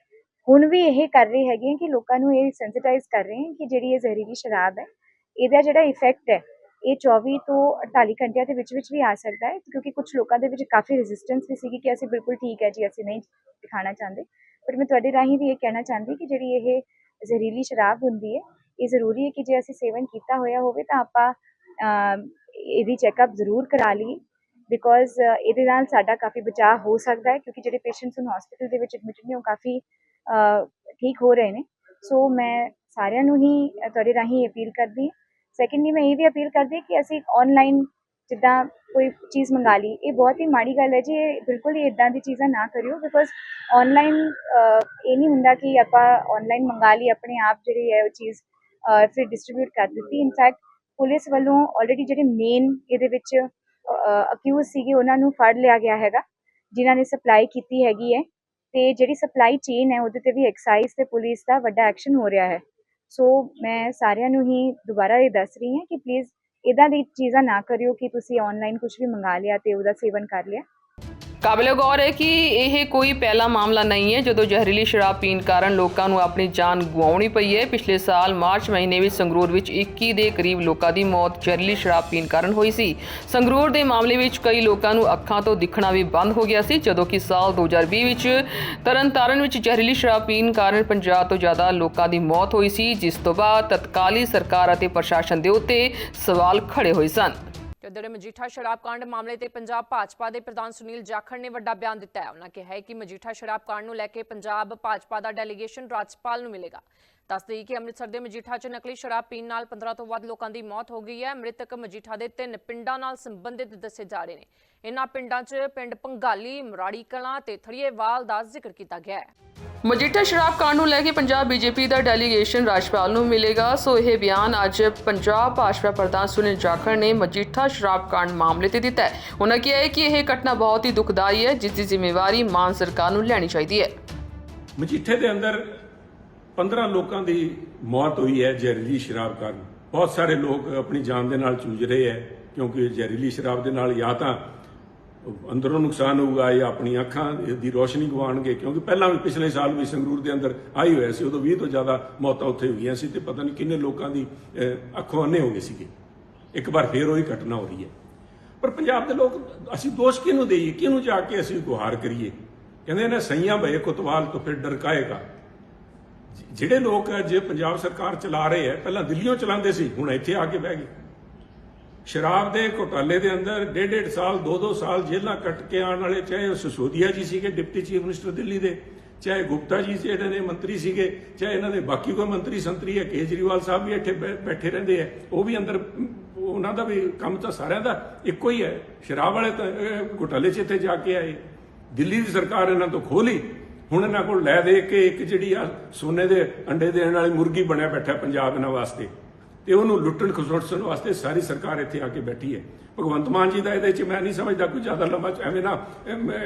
ਹੁਣ ਵੀ ਇਹ ਕਰ ਰਹੇ ਹੈਗੇ ਹਾਂ ਕਿ ਲੋਕਾਂ ਨੂੰ ਇਹ ਸੈਂਸਿਟਾਈਜ਼ ਕਰ ਰਹੇ ਹਾਂ ਕਿ ਜਿਹੜੀ ਇਹ ਜ਼ਹਿਰੀਲੀ ਸ਼ਰਾਬ ਹੈ, ਇਹਦਾ ਜਿਹੜਾ ਇਫੈਕਟ ਹੈ, ਇਹ 24 ਤੋਂ 48 ਘੰਟਿਆਂ ਦੇ ਵਿੱਚ ਵਿੱਚ ਵੀ ਆ ਸਕਦਾ ਹੈ, ਕਿਉਂਕਿ ਕੁਝ ਲੋਕਾਂ ਦੇ ਵਿੱਚ ਕਾਫੀ ਰੈਜ਼ਿਸਟੈਂਸ ਵੀ ਸੀਗੀ ਕਿ ਅਸੀਂ ਬਿਲਕੁਲ ਠੀਕ ਹੈ ਜੀ, ਅਸੀਂ ਨਹੀਂ ਦਿਖਾਣਾ ਚਾਹੁੰਦੇ। ਪਰ ਮੈਂ ਤੁਹਾਡੇ ਰਾਹੀਂ ਵੀ ਇਹ ਕਹਿਣਾ ਚਾਹੁੰਦੀ ਕਿ ਜਿਹੜੀ ਇਹ ਜ਼ਹਿਰੀਲੀ ਸ਼ਰਾਬ ਹੁੰਦੀ ਹੈ, ਇਹ ਜ਼ਰੂਰੀ ਹੈ ਕਿ ਜੇ ਅਸੀਂ ਸੇਵਨ ਕੀਤਾ ਹੋਇਆ ਹੋਵੇ ਤਾਂ ਆਪਾਂ ਇਹਦੀ ਚੈੱਕਅਪ ਜ਼ਰੂਰ ਕਰਾ ਲਈਏ। ਬਿਕੋਜ਼ uh, ਇਹਦੇ ਨਾਲ ਸਾਡਾ ਕਾਫੀ ਬਚਾਅ ਹੋ ਸਕਦਾ ਹੈ ਕਿਉਂਕਿ ਜਿਹੜੇ ਪੇਸ਼ੈਂਟਸ ਨੂੰ ਹਸਪੀਟਲ ਦੇ ਵਿੱਚ ਐਡਮਿਟ ਨੇ ਉਹ ਕਾਫੀ ਠੀਕ ਹੋ ਰਹੇ ਨੇ। ਸੋ ਮੈਂ ਸਾਰਿਆਂ ਨੂੰ ਹੀ ਤੁਹਾਡੇ ਰਾਹੀਂ ਅਪੀਲ ਕਰਦੀ ਹਾਂ। ਸੈਕੰਡਲੀ ਮੈਂ ਇਹ ਵੀ ਅਪੀਲ ਕਰਦੀ ਕਿ ਅਸੀਂ ਆਨਲਾਈਨ ਜਿੱਦਾਂ ਕੋਈ ਚੀਜ਼ ਮੰਗਾ ਲਈ, ਇਹ ਬਹੁਤ ਹੀ ਮਾੜੀ ਗੱਲ ਹੈ ਜੀ, ਇਹ ਬਿਲਕੁਲ ਹੀ ਇਦਾਂ ਦੀ ਚੀਜ਼ਾਂ ਨਾ ਕਰਿਓ ਬਿਕੋਜ਼ ਆਨਲਾਈਨ ਇਹ ਨਹੀਂ ਹੁੰਦਾ ਕਿ ਆਪਾਂ ਆਨਲਾਈਨ ਮੰਗਾ ਲਈ, ਆਪਣੇ ਆਪ ਜਿਹੜੀ ਹੈ ਉਹ ਚੀਜ਼ ਫਿਰ ਡਿਸਟ੍ਰੀਬਿਊਟ ਕਰ ਦਿੱਤੀ। ਇਨਫੈਕਟ ਪੁਲਿਸ ਵੱਲੋਂ ਆਲਰੇਡੀ ਜਿਹੜੇ ਮੇਨ ਇਹਦੇ ਵਿੱਚ ਅਕਿਊਜ਼ ਸੀਗੇ, ਉਹਨਾਂ ਨੂੰ ਫੜ ਲਿਆ ਗਿਆ ਹੈਗਾ, ਜਿਨ੍ਹਾਂ ਨੇ ਸਪਲਾਈ ਕੀਤੀ ਹੈਗੀ ਹੈ। ਤੇ ਜਿਹੜੀ ਸਪਲਾਈ ਚੇਨ ਹੈ, ਉਹਦੇ ਤੇ ਵੀ ਐਕਸਾਈਜ਼ ਤੇ ਪੁਲਿਸ ਦਾ ਵੱਡਾ ਐਕਸ਼ਨ ਹੋ ਰਿਹਾ ਹੈ। ਸੋ ਮੈਂ ਸਾਰਿਆਂ ਨੂੰ ਹੀ ਦੁਬਾਰਾ ਇਹ ਦੱਸ ਰਹੀ ਹਾਂ ਕਿ ਪਲੀਜ਼ ਇਦਾਂ ਦੀ ਚੀਜ਼ਾਂ ਨਾ ਕਰਿਓ ਕਿ ਤੁਸੀਂ ਆਨਲਾਈਨ ਕੁਝ ਵੀ ਮੰਗਾ ਲਿਆ ਤੇ ਉਹਦਾ ਸੇਵਨ ਕਰ ਲਿਆ। ਕਾਬਿਲੇ ਗੌਰ ਹੈ ਕਿ ਇਹ ਕੋਈ ਪਹਿਲਾ ਮਾਮਲਾ ਨਹੀਂ ਹੈ। ਜਦੋਂ ਜ਼ਹਿਰੀਲੀ ਸ਼ਰਾਬ ਪੀਣ ਕਾਰਨ ਲੋਕਾਂ ਨੂੰ ਆਪਣੀ ਜਾਨ ਗਵਾਉਣੀ ਪਈ ਹੈ, ਪਿਛਲੇ ਸਾਲ ਮਾਰਚ ਮਹੀਨੇ ਵਿੱਚ ਸੰਗਰੂਰ ਵਿੱਚ 21 ਦੇ ਕਰੀਬ ਲੋਕਾਂ ਦੀ ਮੌਤ ਜ਼ਹਿਰੀਲੀ ਸ਼ਰਾਬ ਪੀਣ ਕਾਰਨ ਹੋਈ ਸੀ। ਸੰਗਰੂਰ ਦੇ ਮਾਮਲੇ ਵਿੱਚ ਕਈ ਲੋਕਾਂ ਨੂੰ ਅੱਖਾਂ ਤੋਂ ਦਿਖਣਾ ਵੀ ਬੰਦ ਹੋ ਗਿਆ ਸੀ, ਜਦੋਂ ਕਿ ਸਾਲ 2020 ਵਿੱਚ ਤਰਨਤਾਰਨ ਵਿੱਚ ਜ਼ਹਿਰੀਲੀ ਸ਼ਰਾਬ ਪੀਣ ਕਾਰਨ 50 ਤੋਂ ਜ਼ਿਆਦਾ ਲੋਕਾਂ ਦੀ ਮੌਤ ਹੋਈ ਸੀ, ਜਿਸ ਤੋਂ ਬਾਅਦ ਤਤਕਾਲੀ ਸਰਕਾਰ ਅਤੇ ਪ੍ਰਸ਼ਾਸਨ ਦੇ ਉੱਤੇ ਸਵਾਲ ਖੜੇ ਹੋਏ ਸਨ। ਉਧਰ ਮਜੀਠਾ ਸ਼ਰਾਬ ਕਾਂਡ ਮਾਮਲੇ ਤੇ ਪੰਜਾਬ ਭਾਜਪਾ ਦੇ ਪ੍ਰਧਾਨ ਸੁਨੀਲ ਜਾਖੜ ਨੇ ਵੱਡਾ ਬਿਆਨ ਦਿੱਤਾ ਹੈ। ਉਹਨਾਂ ਕਿਹਾ ਹੈ ਕਿ ਮਜੀਠਾ ਸ਼ਰਾਬ ਕਾਂਡ ਨੂੰ ਲੈ ਕੇ ਪੰਜਾਬ ਭਾਜਪਾ ਦਾ ਡੈਲੀਗੇਸ਼ਨ ਰਾਜਪਾਲ ਨੂੰ ਮਿਲੇਗਾ। ਦੱਸ ਦੇਈਏ ਕਿ ਅੰਮ੍ਰਿਤਸਰ ਦੇ ਮਜੀਠਾ 'ਚ ਨਕਲੀ ਸ਼ਰਾਬ ਪੀਣ ਨਾਲ 15 ਤੋਂ ਵੱਧ ਲੋਕਾਂ ਦੀ ਮੌਤ ਹੋ ਗਈ ਹੈ। ਮ੍ਰਿਤਕ ਮਜੀਠਾ ਦੇ ਤਿੰਨ ਪਿੰਡਾਂ ਨਾਲ ਸੰਬੰਧਿਤ ਦੱਸੇ ਜਾ ਰਹੇ ਨੇ। ਇਨ੍ਹਾਂ ਪਿੰਡਾਂ 'ਚ ਪਿੰਡ ਪੰਗਾਲੀ ਮਰਾੜੀ ਕਲਾਂ ਤੇ ਥੜੀਏਵਾਲ ਦਾ ਜ਼ਿਕਰ ਕੀਤਾ ਗਿਆ ਹੈ। ਮਜੀਠਾ ਸ਼ਰਾਬ ਕਾਂਡ ਨੂੰ ਲੈ ਕੇ ਪੰਜਾਬ ਬੀਜੇਪੀ ਦਾ ਡੈਲੀਗੇਸ਼ਨ ਰਾਜਪਾਲ ਨੂੰ ਮਿਲੇਗਾ। ਸੋ ਇਹ ਬਿਆਨ ਅੱਜ ਪੰਜਾਬ ਭਾਜਪਾ ਪ੍ਰਧਾਨ ਸੁਨੀਲ ਜਾਖੜ ਨੇ ਮਜੀਠਾ ਸ਼ਰਾਬ ਕਾਂਡ ਮਾਮਲੇ ਤੇ ਦਿੱਤਾ ਹੈ। ਉਹਨਾਂ ਕਿਹਾ ਹੈ ਕਿ ਇਹ ਘਟਨਾ ਬਹੁਤ ਹੀ ਦੁਖਦਾਈ ਹੈ ਜਿਸ ਦੀ ਜ਼ਿੰਮੇਵਾਰੀ ਮਾਨ ਸਰਕਾਰ ਨੂੰ ਲੈਣੀ ਚਾਹੀਦੀ ਹੈ। ਮਜੀਠੇ ਦੇ ਅੰਦਰ 15 ਲੋਕਾਂ ਦੀ ਮੌਤ ਹੋਈ ਹੈ ਜ਼ਹਿਰੀਲੀ ਸ਼ਰਾਬ ਕਾਰਨ। ਬਹੁਤ ਸਾਰੇ ਲੋਕ ਆਪਣੀ ਜਾਨ ਦੇ ਨਾਲ ਜੂਝ ਰਹੇ ਹੈ, ਕਿਉਂਕਿ ਜ਼ਹਿਰੀਲੀ ਸ਼ਰਾਬ ਦੇ ਨਾਲ ਜਾਂ ਤਾਂ ਅੰਦਰੋਂ ਨੁਕਸਾਨ ਹੋਊਗਾ ਜਾਂ ਆਪਣੀ ਅੱਖਾਂ ਦੀ ਰੋਸ਼ਨੀ ਗਵਾਉਣਗੇ, ਕਿਉਂਕਿ ਪਹਿਲਾਂ ਵੀ ਪਿਛਲੇ ਸਾਲ ਵੀ ਸੰਗਰੂਰ ਦੇ ਅੰਦਰ ਆਈ ਹੋਇਆ ਸੀ, ਉਦੋਂ 20 ਤੋਂ ਜ਼ਿਆਦਾ ਮੌਤਾਂ ਉੱਥੇ ਹੋਈਆਂ ਸੀ ਤੇ ਪਤਾ ਨਹੀਂ ਕਿੰਨੇ ਲੋਕਾਂ ਦੀ ਅੱਖੋਂ ਅੰਨੇ ਹੋ ਗਏ ਸੀਗੇ। ਇੱਕ ਵਾਰ ਫੇਰ ਉਹੀ ਘਟਨਾ ਹੋ ਰਹੀ ਹੈ। ਪਰ ਪੰਜਾਬ ਦੇ ਲੋਕ, ਅਸੀਂ ਦੋਸ਼ ਕਿਹਨੂੰ ਦੇਈਏ? ਕਿਹਨੂੰ ਜਾ ਕੇ ਅਸੀਂ ਗੁਹਾਰ ਕਰੀਏ? ਕਹਿੰਦੇ ਨੇ, ਸਈਆਂ ਭਏ ਕੁਤਵਾਲ ਤੋਂ ਫਿਰ ਡਰਕਾਏਗਾ। ਜਿਹੜੇ ਲੋਕ ਜੇ ਪੰਜਾਬ ਸਰਕਾਰ ਚਲਾ ਰਹੇ ਹੈ, ਪਹਿਲਾਂ ਦਿੱਲੀੋਂ ਚਲਾਉਂਦੇ ਸੀ, ਹੁਣ ਇੱਥੇ ਆ ਕੇ ਬਹਿ ਗਏ। ਸ਼ਰਾਬ ਦੇ ਘੁਟਾਲੇ ਦੇ ਅੰਦਰ ਡੇਢ ਡੇਢ ਸਾਲ ਦੋ ਦੋ ਸਾਲ ਜੇਲ੍ਹਾਂ ਕੱਟ ਕੇ ਆਉਣ ਵਾਲੇ, ਚਾਹੇ ਉਹ ਸਸੋਦੀਆ ਜੀ ਸੀਗੇ, ਡਿਪਟੀ ਚੀਫ ਮਿਨਿਸਟਰ ਦਿੱਲੀ ਦੇ, ਚਾਹੇ ਗੁਪਤਾ ਜੀ ਜਿਹੜੇ ਨੇ ਮੰਤਰੀ ਸੀਗੇ, ਚਾਹੇ ਇਹਨਾਂ ਦੇ ਬਾਕੀ ਕੋਈ ਮੰਤਰੀ ਸੰਤਰੀ ਹੈ, ਕੇਜਰੀਵਾਲ ਸਾਹਿਬ ਵੀ ਇੱਥੇ ਬੈ- ਬੈਠੇ ਰਹਿੰਦੇ ਆ ਉਹ ਵੀ ਅੰਦਰ, ਉਹਨਾਂ ਦਾ ਵੀ ਕੰਮ ਤਾਂ ਸਾਰਿਆਂ ਦਾ ਇੱਕੋ ਹੀ ਹੈ। ਸ਼ਰਾਬ ਵਾਲੇ ਤਾਂ ਘੁਟਾਲੇ 'ਚ ਇੱਥੇ ਜਾ ਕੇ ਆਏ। ਦਿੱਲੀ ਦੀ ਸਰਕਾਰ ਇਹਨਾਂ ਤੋਂ ਖੋਲੀ ਹੁਣ ਇਹਨਾਂ ਕੋਲ ਲੈ ਦੇ ਕੇ ਇੱਕ ਜਿਹੜੀ ਆ ਸੋਨੇ ਦੇ ਅੰਡੇ ਦੇਣ ਵਾਲੀ ਮੁਰਗੀ ਬਣਿਆ ਬੈਠਾ ਪੰਜਾਬ ਇਹਨਾਂ ਵਾਸਤੇ। ਤੇ ਉਹਨੂੰ ਲੁੱਟਣ ਖਸੋਟਣ ਵਾਸਤੇ ਸਾਰੀ ਸਰਕਾਰ ਇੱਥੇ ਆ ਕੇ ਬੈਠੀ ਹੈ। ਭਗਵੰਤ ਮਾਨ ਜੀ ਦਾ ਇਹਦੇ 'ਚ ਮੈਂ ਨਹੀਂ ਸਮਝਦਾ ਕੋਈ ਜ਼ਿਆਦਾ ਲੰਬਾ ਐਵੇਂ ਨਾ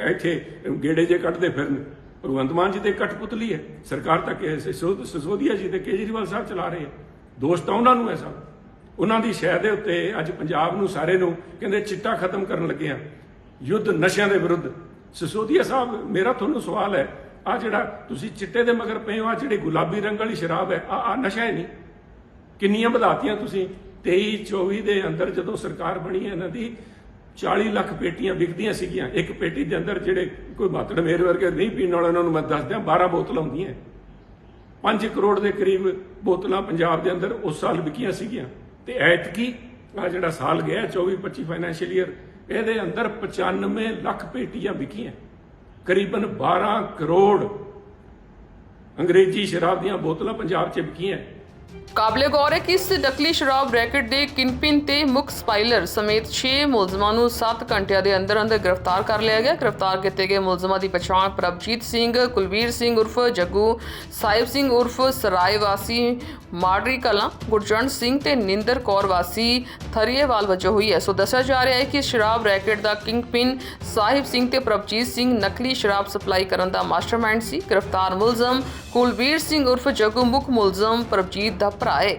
ਇੱਥੇ ਗੇੜੇ ਜੇ ਕੱਢਦੇ ਫਿਰਨ। ਭਗਵੰਤ ਮਾਨ ਜੀ ਤੇ ਕਠਪੁਤਲੀ ਹੈ। ਸਰਕਾਰ ਤਾਂ ਕਿ ਸਸੋਦੀਆ ਜੀ ਤੇ ਕੇਜਰੀਵਾਲ ਸਾਹਿਬ ਚਲਾ ਰਹੇ ਹੈ। ਦੋਸ਼ ਤਾਂ ਉਹਨਾਂ ਨੂੰ ਹੈ ਸਭ। ਉਹਨਾਂ ਦੀ ਸ਼ਹਿ ਦੇ ਉੱਤੇ ਅੱਜ ਪੰਜਾਬ ਨੂੰ ਸਾਰੇ ਨੂੰ ਕਹਿੰਦੇ ਚਿੱਟਾ ਖਤਮ ਕਰਨ ਲੱਗੇ ਆ। ਯੁੱਧ ਨਸ਼ਿਆਂ ਦੇ ਵਿਰੁੱਧ। ਸਸੋਦੀਆ ਸਾਹਿਬ, ਮੇਰਾ ਤੁਹਾਨੂੰ ਸਵਾਲ ਹੈ ਆ ਜਿਹੜਾ ਤੁਸੀਂ ਚਿੱਟੇ ਦੇ ਮਗਰ ਪਏ ਹੋ, ਆ ਜਿਹੜੀ ਗੁਲਾਬੀ ਰੰਗ ਵਾਲੀ ਸ਼ਰਾਬ ਹੈ, ਆ ਆ ਨਸ਼ਾ ਹੈ ਨਹੀਂ। ਕਿੰਨੀਆਂ ਵਧਾਤੀਆਂ ਤੁਸੀਂ? 23 24 ਦੇ ਅੰਦਰ ਜਦੋਂ ਸਰਕਾਰ ਬਣੀ ਹੈ ਇਹਨਾਂ ਦੀ 40 ਲੱਖ ਪੇਟੀਆਂ ਵਿਕਦੀਆਂ ਸੀਗੀਆਂ। ਇੱਕ ਪੇਟੀ ਦੇ ਅੰਦਰ ਜਿਹੜੇ ਕੋਈ ਮਾਤੜ ਮੇਰ ਵਰਗੇ ਨਹੀਂ ਪੀਣ ਵਾਲਾ, ਉਹਨਾਂ ਨੂੰ ਮੈਂ ਦੱਸ ਦਿਆਂ 12 ਬੋਤਲਾਂ ਹੁੰਦੀਆਂ। 5 ਕਰੋੜ ਦੇ ਕਰੀਬ ਬੋਤਲਾਂ ਪੰਜਾਬ ਦੇ ਅੰਦਰ ਉਸ ਸਾਲ ਵਿਕੀਆਂ ਸੀਗੀਆਂ। ਤੇ ਐਤਕੀ ਆ ਜਿਹੜਾ ਸਾਲ ਗਿਆ 24 25 ਫਾਈਨੈਂਸ਼ੀਅਲ ਈਅਰ, ਇਹਦੇ ਅੰਦਰ 95 ਲੱਖ ਪੇਟੀਆਂ ਵਿਕੀਆਂ। ਕਰੀਬਨ 12 ਕਰੋੜ ਅੰਗਰੇਜ਼ੀ ਸ਼ਰਾਬ ਦੀਆਂ ਬੋਤਲਾਂ ਪੰਜਾਬ 'ਚ ਵਿਕੀਆਂ ਕਾਬਲੇ ਗੌਰ ਹੈ ਕਿ ਇਸ ਨਕਲੀ ਸ਼ਰਾਬ ਰੈਕਟ ਦੇ ਕਿਨਪਿਨ ਤੇ ਮੁੱਖ ਸਪਾਈਲਰ ਸਮੇਤ 6 ਮੁਲਜ਼ਮਾਂ ਨੂੰ 7 ਘੰਟਿਆਂ ਦੇ ਅੰਦਰ ਅੰਦਰ ਗ੍ਰਿਫਤਾਰ ਕਰ ਲਿਆ ਗਿਆ। ਗ੍ਰਿਫਤਾਰ ਕੀਤੇ ਗਏ ਮੁਲਜ਼ਮਾਂ ਦੀ ਪਛਾਣ ਪ੍ਰਭਜੀਤ ਸਿੰਘ, ਕੁਲਵੀਰ ਸਿੰਘ ਉਰਫ ਜੱਗੂ, ਸਾਹਿਬ ਸਿੰਘ ਉਰਫ ਸਰਾਏ ਵਾਸੀ, ਮਾਡਰੀ ਕਲਾਂ, ਗੁਰਜੰਟ ਸਿੰਘ ਤੇ ਨਿੰਦਰ ਕੌਰ ਵਾਸੀ ਥਰੀਏਵਾਲ ਵਜੋਂ ਹੋਈ ਹੈ। ਸੋ ਦੱਸਿਆ ਜਾ ਰਿਹਾ ਹੈ ਕਿ ਸ਼ਰਾਬ ਰੈਕਟ ਦਾ ਕਿੰਗਪਿਨ ਸਾਹਿਬ ਸਿੰਘ ਤੇ ਪ੍ਰਭਜੀਤ ਸਿੰਘ ਨਕਲੀ ਸ਼ਰਾਬ ਸਪਲਾਈ ਕਰਨ ਦਾ ਮਾਸਟਰਮਾਈਂਡ ਸੀ। ਗ੍ਰਿਫਤਾਰ ਮੁਲਜ਼ਮ ਕੁਲਵੀਰ ਸਿੰਘ ਉਰਫ ਜੱਗੂ, ਮੁੱਖ ਮੁਲਜ਼ਮ ਪ੍ਰਭਜੀਤ ਦਾ ਭਰਾ ਹੈ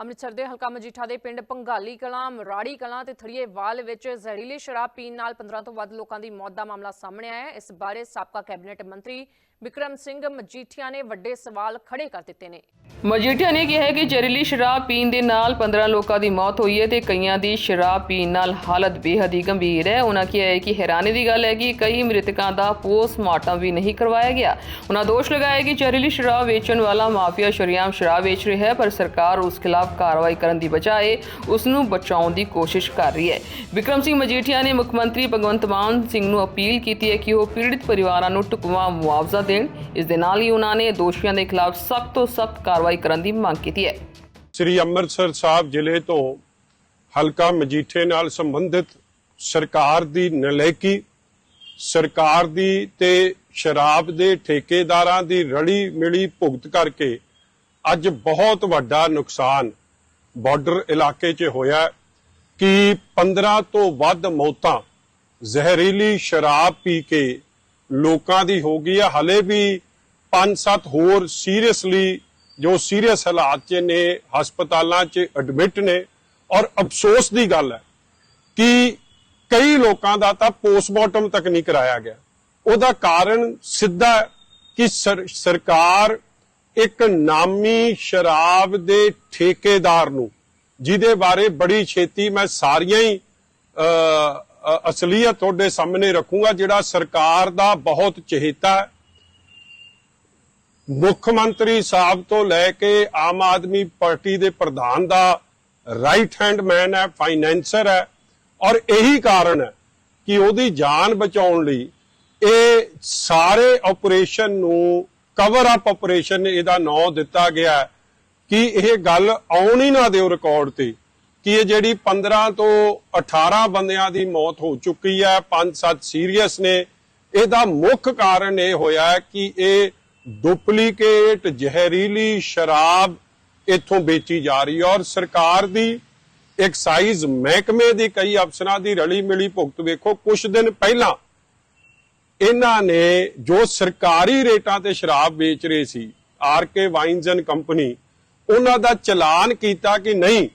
ਅੰਮ੍ਰਿਤਸਰ ਦੇ ਹਲਕਾ ਮਜੀਠਾ ਦੇ ਪਿੰਡ ਪੰਗਾਲੀ ਕਲਾਂ, ਮਰਾੜੀ ਕਲਾਂ ਤੇ ਥੜੀਏਵਾਲ ਵਿੱਚ ਜ਼ਹਿਰੀਲੀ ਸ਼ਰਾਬ ਪੀਣ ਨਾਲ 15 ਤੋਂ ਵੱਧ ਲੋਕਾਂ ਦੀ ਮੌਤ ਦਾ ਮਾਮਲਾ ਸਾਹਮਣੇ ਆਇਆ ਹੈ। ਇਸ ਬਾਰੇ ਸਾਬਕਾ ਕੈਬਨਿਟ ਮੰਤਰੀ ਵਿਕਰਮ ਸਿੰਘ ਮਜੀਠੀਆ ਨੇ ਵੱਡੇ ਸਵਾਲ ਖੜੇ ਕਰ ਦਿੱਤੇ ਨੇ। ਮਜੀਠੀਆ ਨੇ ਕਿਹਾ ਹੈ ਕਿ ਜ਼ਹਿਰੀਲੀ ਸ਼ਰਾਬ ਪੀਣ ਦੇ ਨਾਲ 15 ਲੋਕਾਂ ਦੀ ਮੌਤ ਹੋਈ ਹੈ ਤੇ ਕਈਆਂ ਦੀ ਸ਼ਰਾਬ ਪੀਣ ਨਾਲ ਹਾਲਤ ਬੇਹੱਦ ਹੀ ਗੰਭੀਰ ਹੈ। ਉਹਨਾਂ ਕਿਹਾ ਹੈ ਕਿ ਹੈਰਾਨੀ ਦੀ ਗੱਲ ਹੈ ਕਿ ਕਈ ਮ੍ਰਿਤਕਾਂ ਦਾ ਪੋਸਟਮਾਰਟਮ ਵੀ ਨਹੀਂ ਕਰਵਾਇਆ ਗਿਆ। ਉਹਨਾਂ ਦੋਸ਼ ਲਗਾਇਆ ਕਿ ਜ਼ਹਿਰੀਲੀ ਸ਼ਰਾਬ ਵੇਚਣ ਵਾਲਾ ਮਾਫੀਆ ਸ਼ਰੇਆਮ ਸ਼ਰਾਬ ਵੇਚ ਰਿਹਾ ਹੈ, ਪਰ ਸਰਕਾਰ ਉਸ ਖਿਲਾਫ ਕਾਰਵਾਈ ਕਰਨ ਦੀ ਬਜਾਏ ਉਸ ਨੂੰ ਬਚਾਉਣ ਦੀ ਕੋਸ਼ਿਸ਼ ਕਰ ਰਹੀ ਹੈ। ਵਿਕਰਮ ਸਿੰਘ ਮਜੀਠੀਆ ਨੇ ਮੁੱਖ ਮੰਤਰੀ ਭਗਵੰਤ ਮਾਨ ਸਿੰਘ ਨੂੰ ਅਪੀਲ ਕੀਤੀ ਹੈ ਕਿ ਉਹ ਪੀੜਿਤ ਪਰਿਵਾਰਾਂ ਨੂੰ ਢੁਕਵਾਂ ਮੁਆਵਜ਼ਾ ਦੇਣ ਇਸ ਦੇ ਨਾਲ ਹੀ ਉਹਨਾਂ ਨੇ ਦੋਸ਼ੀਆਂ ਦੇ ਖਿਲਾਫ ਸਖਤ ਤੋਂ ਸਖਤ ਕਾਰਵਾਈ ਕਰਨ ਦੀ ਮੰਗ ਕੀਤੀ ਹੈ। ਸ੍ਰੀ ਅੰਮ੍ਰਿਤਸਰ ਸਾਹਿਬ ਜ਼ਿਲ੍ਹੇ ਤੋਂ ਹਲਕਾ ਮਜੀਠੇ ਨਾਲ ਸੰਬੰਧਿਤ ਸਰਕਾਰ ਦੀ ਨਲਾਇਕੀ ਸਰਕਾਰ ਦੀ ਤੇ ਸ਼ਰਾਬ ਦੇ ਠੇਕੇਦਾਰਾਂ ਦੀ ਰਲੀ ਮਿਲੀ ਭੁਗਤ ਕਰਕੇ ਅੱਜ ਬਹੁਤ ਵੱਡਾ ਨੁਕਸਾਨ ਬਾਰਡਰ ਇਲਾਕੇ 'ਚ ਹੋਇਆ ਕਿ 15 ਤੋਂ ਵੱਧ ਮੌਤਾਂ ਜ਼ਹਿਰੀਲੀ ਸ਼ਰਾਬ ਪੀ ਕੇ ਲੋਕਾਂ ਦੀ ਹੋ ਗਈ ਹੈ ਹਲੇ ਵੀ 5-7 ਹੋਰ ਸੀਰੀਅਸਲੀ ਜੋ ਸੀਰੀਅਸ ਹਾਲਾਤ 'ਚ ਨੇ ਹਸਪਤਾਲਾਂ 'ਚ ਐਡਮਿਟ ਨੇ ਔਰ ਅਫਸੋਸ ਦੀ ਗੱਲ ਹੈ ਕਿ ਕਈ ਲੋਕਾਂ ਦਾ ਤਾਂ ਪੋਸਟਮਾਰਟਮ ਤੱਕ ਨਹੀਂ ਕਰਾਇਆ ਗਿਆ। ਉਹਦਾ ਕਾਰਨ ਸਿੱਧਾ ਕਿ ਸਰਕਾਰ ਇੱਕ ਨਾਮੀ ਸ਼ਰਾਬ ਦੇ ਠੇਕੇਦਾਰ ਨੂੰ ਜਿਹਦੇ ਬਾਰੇ ਬੜੀ ਛੇਤੀ ਮੈਂ ਸਾਰੀਆਂ ਹੀ ਅ, ਅਸਲੀਅਤ ਤੁਹਾਡੇ ਸਾਹਮਣੇ ਰੱਖੂੰਗਾ, ਜਿਹੜਾ ਸਰਕਾਰ ਦਾ ਬਹੁਤ ਚਹੇਤਾ ਹੈ। ਮੁੱਖ ਮੰਤਰੀ ਸਾਹਿਬ ਤੋਂ ਲੈ ਕੇ ਆਮ ਆਦਮੀ ਪਾਰਟੀ ਦੇ ਪ੍ਰਧਾਨ ਦਾ ਰਾਈਟ ਹੈਂਡ ਮੈਨ ਹੈ ਫਾਈਨੈਂਸਰ ਹੈ। ਔਰ ਇਹੀ ਕਾਰਨ ਹੈ ਕਿ ਉਹਦੀ ਜਾਨ ਬਚਾਉਣ ਲਈ ਇਹ ਸਾਰੇ ਆਪਰੇਸ਼ਨ ਨੂੰ ਕਵਰ ਅਪ ਆਪਰੇਸ਼ਨ ਇਹਦਾ ਨਾਂ ਦਿੱਤਾ ਗਿਆ ਕਿ ਇਹ ਗੱਲ ਆਉਣ ਹੀ ਨਾ ਦਿਓ ਰਿਕਾਰਡ ਤੇ। ਕਿ ਇਹ ਜਿਹੜੀ 15 ਤੋਂ 18 ਬੰਦਿਆਂ ਦੀ ਮੌਤ ਹੋ ਚੁੱਕੀ ਹੈ 5-7 ਸੀਰੀਅਸ ਨੇ, ਇਹਦਾ ਮੁੱਖ ਕਾਰਨ ਇਹ ਹੋਇਆ ਕਿ ਇਹ ਡੁਪਲੀਕੇਟ ਜ਼ਹਿਰੀਲੀ ਸ਼ਰਾਬ ਇੱਥੋਂ ਵੇਚੀ ਜਾ ਰਹੀ ਹੈ ਔਰ ਸਰਕਾਰ ਦੀ ਐਕਸਾਈਜ਼ ਮਹਿਕਮੇ ਦੀ ਕਈ ਅਫਸਰਾਂ ਦੀ ਰਲੀ ਮਿਲੀ ਭੁਗਤ ਵੇਖੋ ਕੁਝ ਦਿਨ ਪਹਿਲਾਂ ਇਹਨਾਂ ਨੇ ਜੋ ਸਰਕਾਰੀ ਰੇਟਾਂ ਤੇ ਸ਼ਰਾਬ ਵੇਚ ਰਹੇ ਸੀ, R K wines and company, ਉਹਨਾਂ ਦਾ ਚਲਾਨ ਕੀਤਾ ਕਿ ਨਹੀਂ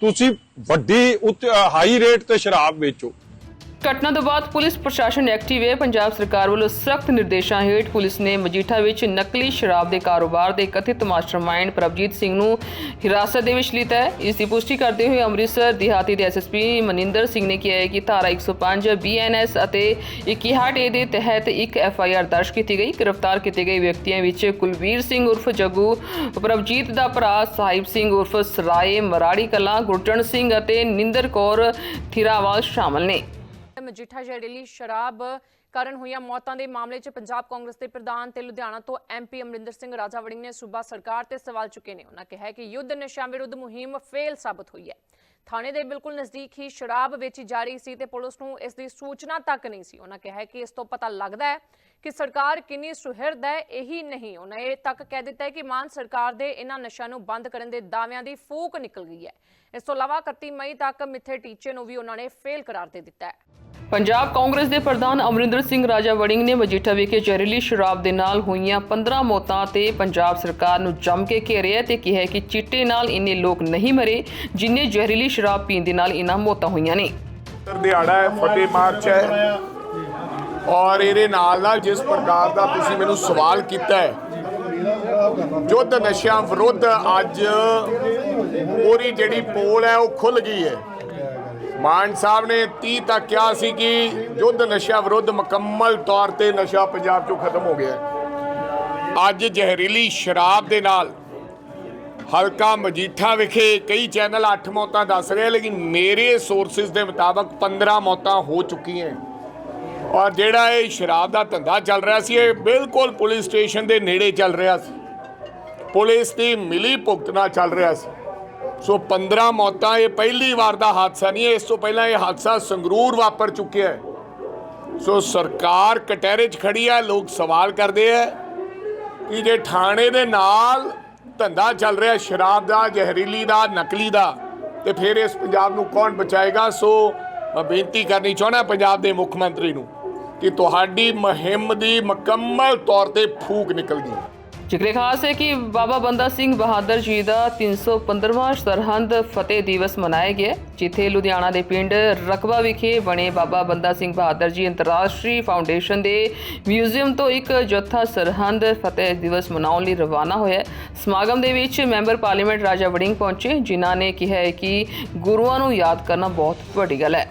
ਤੁਸੀਂ ਵੱਡੀ ਉੱਚ ਹਾਈ ਰੇਟ ਤੇ ਸ਼ਰਾਬ ਵੇਚੋ। ਘਟਨਾ ਤੋਂ ਬਾਅਦ ਪੁਲਿਸ ਪ੍ਰਸ਼ਾਸਨ ਐਕਟਿਵ ਹੈ। ਪੰਜਾਬ ਸਰਕਾਰ ਵੱਲੋਂ ਸਖਤ ਨਿਰਦੇਸ਼ਾਂ ਹੇਠ ਪੁਲਿਸ ਨੇ ਮਜੀਠਾ ਵਿੱਚ ਨਕਲੀ ਸ਼ਰਾਬ ਦੇ ਕਾਰੋਬਾਰ ਦੇ ਕਥਿਤ ਮਾਸਟਰਮਾਈਂਡ ਪ੍ਰਭਜੀਤ ਸਿੰਘ ਨੂੰ ਹਿਰਾਸਤ ਦੇ ਵਿੱਚ ਲਿੱਤਾ ਹੈ। ਇਸ ਦੀ ਪੁਸ਼ਟੀ ਕਰਦੇ ਹੋਏ ਅੰਮ੍ਰਿਤਸਰ ਦਿਹਾਤੀ ਦੇ ਐਸਐਸਪੀ ਮਨਿੰਦਰ ਸਿੰਘ ਨੇ ਕਿਹਾ ਹੈ ਕਿ ਧਾਰਾ 105 ਬੀਐਨਐਸ ਅਤੇ 61 ਏ ਦੇ ਤਹਿਤ ਇੱਕ ਐਫਆਈਆਰ ਦਰਜ ਕੀਤੀ ਗਈ। ਗ੍ਰਿਫਤਾਰ ਕੀਤੇ ਗਏ ਵਿਅਕਤੀਆਂ ਵਿੱਚ ਕੁਲਵੀਰ ਸਿੰਘ ਉਰਫ ਜੱਗੂ, ਪ੍ਰਭਜੀਤ ਦਾ ਭਰਾ ਸਾਹਿਬ ਸਿੰਘ ਉਰਫ ਸਰਾਏ ਮਰਾੜੀ ਕਲਾਂ ਗੁਰਜਨ ਸਿੰਘ ਅਤੇ ਨਿੰਦਰ ਕੌਰ ਥਿਰਾਵਾਲ ਸ਼ਾਮਲ ਨੇ। ਮਜੀਠਾ ਜ਼ਹਿਰੀਲੀ ਸ਼ਰਾਬ ਕਾਰਨ ਹੋਈਆਂ ਮੌਤਾਂ ਦੇ ਮਾਮਲੇ 'ਚ ਪੰਜਾਬ ਕਾਂਗਰਸ ਦੇ ਪ੍ਰਧਾਨ ਤੇ ਲੁਧਿਆਣਾ ਤੋਂ ਐਮਪੀ ਅਮਰਿੰਦਰ ਸਿੰਘ ਰਾਜਾ ਵੜਿੰਗ ਨੇ ਸੂਬਾ ਸਰਕਾਰ ਤੇ ਸਵਾਲ ਚੁੱਕੇ ਨੇ। ਉਹਨਾਂ ਕਿਹਾ ਕਿ ਯੁੱਧ ਨਸ਼ਾ ਵਿਰੁੱਧ ਮੁਹਿੰਮ ਫੇਲ ਸਾਬਤ ਹੋਈ ਹੈ। ਥਾਣੇ ਦੇ ਬਿਲਕੁਲ ਨਜ਼ਦੀਕ ਹੀ ਸ਼ਰਾਬ ਵੇਚੀ ਜਾ ਰਹੀ ਸੀ ਤੇ ਪੁਲਿਸ ਨੂੰ ਇਸ ਦੀ ਸੂਚਨਾ ਤੱਕ ਨਹੀਂ ਸੀ। ਉਹਨਾਂ ਕਿਹਾ ਕਿ ਇਸ ਤੋਂ ਪਤਾ ਲੱਗਦਾ ਹੈ ਕਿ ਸਰਕਾਰ ਕਿੰਨੀ ਸੁਹਿਰਦ ਹੈ ਇਹੀ ਨਹੀਂ। ਉਹਨਾਂ ਇਹ ਤੱਕ ਕਹਿ ਦਿੱਤਾ ਹੈ ਕਿ ਮਾਨ ਸਰਕਾਰ ਦੇ ਇਹਨਾਂ ਨਸ਼ਿਆਂ ਨੂੰ ਬੰਦ ਕਰਨ ਦੇ ਦਾਅਵਿਆਂ ਦੀ ਫੂਕ ਨਿਕਲ ਗਈ ਹੈ। ਇਸ ਤੋਂ ਇਲਾਵਾ 31 ਮਈ ਤੱਕ ਮਿੱਥੇ ਟੀਚੇ ਨੂੰ ਵੀ ਉਹਨਾਂ ਨੇ ਫੇਲ ਕਰਾਰ ਦੇ ਦਿੱਤਾ ਹੈ। ਪੰਜਾਬ ਕਾਂਗਰਸ ਦੇ ਪ੍ਰਧਾਨ ਅਮਰਿੰਦਰ ਸਿੰਘ ਰਾਜਾ ਵੜਿੰਗ ਨੇ ਮਜੀਠਾ ਵਿਖੇ ਜ਼ਹਿਰੀਲੀ ਸ਼ਰਾਬ ਦੇ ਨਾਲ ਹੋਈਆਂ 15 ਮੌਤਾਂ ਤੇ ਪੰਜਾਬ ਸਰਕਾਰ ਨੂੰ ਜੰਮ ਕੇ ਘੇਰਿਆ ਤੇ ਕਿਹਾ ਹੈ ਕਿ ਚਿੱਟੇ ਨਾਲ ਇੰਨੇ ਲੋਕ ਨਹੀਂ ਮਰੇ ਜਿੰਨੇ ਜ਼ਹਿਰੀਲੀ ਸ਼ਰਾਬ ਪੀਣ ਦੇ ਨਾਲ ਇਹਨਾਂ ਮੌਤਾਂ ਹੋਈਆਂ ਨੇ। ਦਿਹਾੜਾ ਹੈ ਫਤਿਹ ਮਾਰਚ ਹੈ। ਔਰ ਇਹਦੇ ਨਾਲ ਨਾਲ ਜਿਸ ਪ੍ਰਕਾਰ ਦਾ ਤੁਸੀਂ ਮੈਨੂੰ ਸਵਾਲ ਕੀਤਾ ਹੈ, ਯੁੱਧ ਨਸ਼ਿਆਂ ਵਿਰੁੱਧ ਅੱਜ ਪੂਰੀ ਜਿਹੜੀ ਪੋਲ ਹੈ ਉਹ ਖੁੱਲ ਗਈ ਹੈ। ਮਾਨ ਸਾਹਿਬ ਨੇ 30 ਤੱਕ ਕਿਹਾ ਸੀ ਕਿ ਯੁੱਧ ਨਸ਼ਿਆਂ ਵਿਰੁੱਧ ਮੁਕੰਮਲ ਤੌਰ ਤੇ ਨਸ਼ਾ ਪੰਜਾਬ 'ਚੋਂ ਖਤਮ ਹੋ ਗਿਆ ਅੱਜ ਜ਼ਹਿਰੀਲੀ ਸ਼ਰਾਬ ਦੇ ਨਾਲ ਹਲਕਾ ਮਜੀਠਾ ਵਿਖੇ ਕਈ ਚੈਨਲ 8 ਮੌਤਾਂ ਦੱਸ ਰਹੇ ਲੇਕਿਨ ਮੇਰੇ ਸੋਰਸਸ ਦੇ ਮੁਤਾਬਕ 15 ਮੌਤਾਂ ਹੋ ਚੁੱਕੀਆਂ ਔਰ ਜਿਹੜਾ ਇਹ ਸ਼ਰਾਬ ਦਾ ਧੰਦਾ ਚੱਲ ਰਿਹਾ ਸੀ, ਇਹ ਬਿਲਕੁਲ ਪੁਲਿਸ ਸਟੇਸ਼ਨ ਦੇ ਨੇੜੇ ਚੱਲ ਰਿਹਾ ਸੀ। ਪੁਲਿਸ ਦੀ ਮਿਲੀ ਭੁਗਤ ਨਾਲ ਚੱਲ ਰਿਹਾ ਸੀ। ਸੋ 15 ਮੌਤਾਂ, ਇਹ ਪਹਿਲੀ ਵਾਰ ਦਾ ਹਾਦਸਾ ਨਹੀਂ ਹੈ। ਇਸ ਤੋਂ ਪਹਿਲਾਂ ਇਹ ਹਾਦਸਾ ਸੰਗਰੂਰ ਵਾਪਰ ਚੁੱਕਿਆ ਹੈ। ਸੋ ਸਰਕਾਰ ਕਟਹਿਰੇ 'ਚ ਖੜੀ ਹੈ, ਲੋਕ ਸਵਾਲ ਕਰਦੇ ਹੈ ਕਿ ਜੇ ਥਾਣੇ ਦੇ ਨਾਲ ਧੰਦਾ ਚੱਲ ਰਿਹਾ, ਸ਼ਰਾਬ ਦਾ, ਜ਼ਹਿਰੀਲੀ ਦਾ, ਨਕਲੀ ਦਾ, ਤੇ ਫਿਰ ਇਸ ਪੰਜਾਬ ਨੂੰ ਕੌਣ ਬਚਾਏਗਾ? ਸੋ ਮੈਂ ਬੇਨਤੀ ਕਰਨੀ ਚਾਹੁੰਦਾ ਪੰਜਾਬ ਦੇ ਮੁੱਖ ਮੰਤਰੀ ਨੂੰ। ਕਿ ਤੁਹਾਡੀ ਮੁਹਿੰਮ ਦੀ ਮੁਕੰਮਲ ਤੌਰ ਤੇ ਫੂਕ ਨਿਕਲ ਗਈ ਜ਼ਿਕਰ ਖਾਸ ਹੈ ਕਿ ਬਾਬਾ ਬੰਦਾ ਸਿੰਘ ਬਹਾਦਰ ਜੀ ਦਾ 315ਵਾਂ ਸਰਹੰਦ ਫਤਿਹ ਦਿਵਸ ਮਨਾਇਆ ਗਿਆ ਜਿੱਥੇ ਲੁਧਿਆਣਾ ਦੇ ਪਿੰਡ ਰਕਬਾ ਵਿਖੇ ਬਣੇ ਬਾਬਾ ਬੰਦਾ ਸਿੰਘ ਬਹਾਦਰ ਜੀ ਅੰਤਰਰਾਸ਼ਟਰੀ ਫਾਊਂਡੇਸ਼ਨ ਦੇ ਮਿਊਜ਼ੀਅਮ ਤੋਂ ਇੱਕ ਜੱਥਾ ਸਰਹੰਦ ਫਤਿਹ ਦਿਵਸ ਮਨਾਉਣ ਲਈ ਰਵਾਨਾ ਹੋਇਆ ਸਮਾਗਮ ਦੇ ਵਿੱਚ ਮੈਂਬਰ ਪਾਰਲੀਮੈਂਟ ਰਾਜਾ ਵੜਿੰਗ ਪਹੁੰਚੇ, ਜਿਨ੍ਹਾਂ ਨੇ ਕਿਹਾ ਹੈ ਕਿ ਗੁਰੂਆਂ ਨੂੰ ਯਾਦ ਕਰਨਾ ਬਹੁਤ ਵੱਡੀ ਗੱਲ ਹੈ।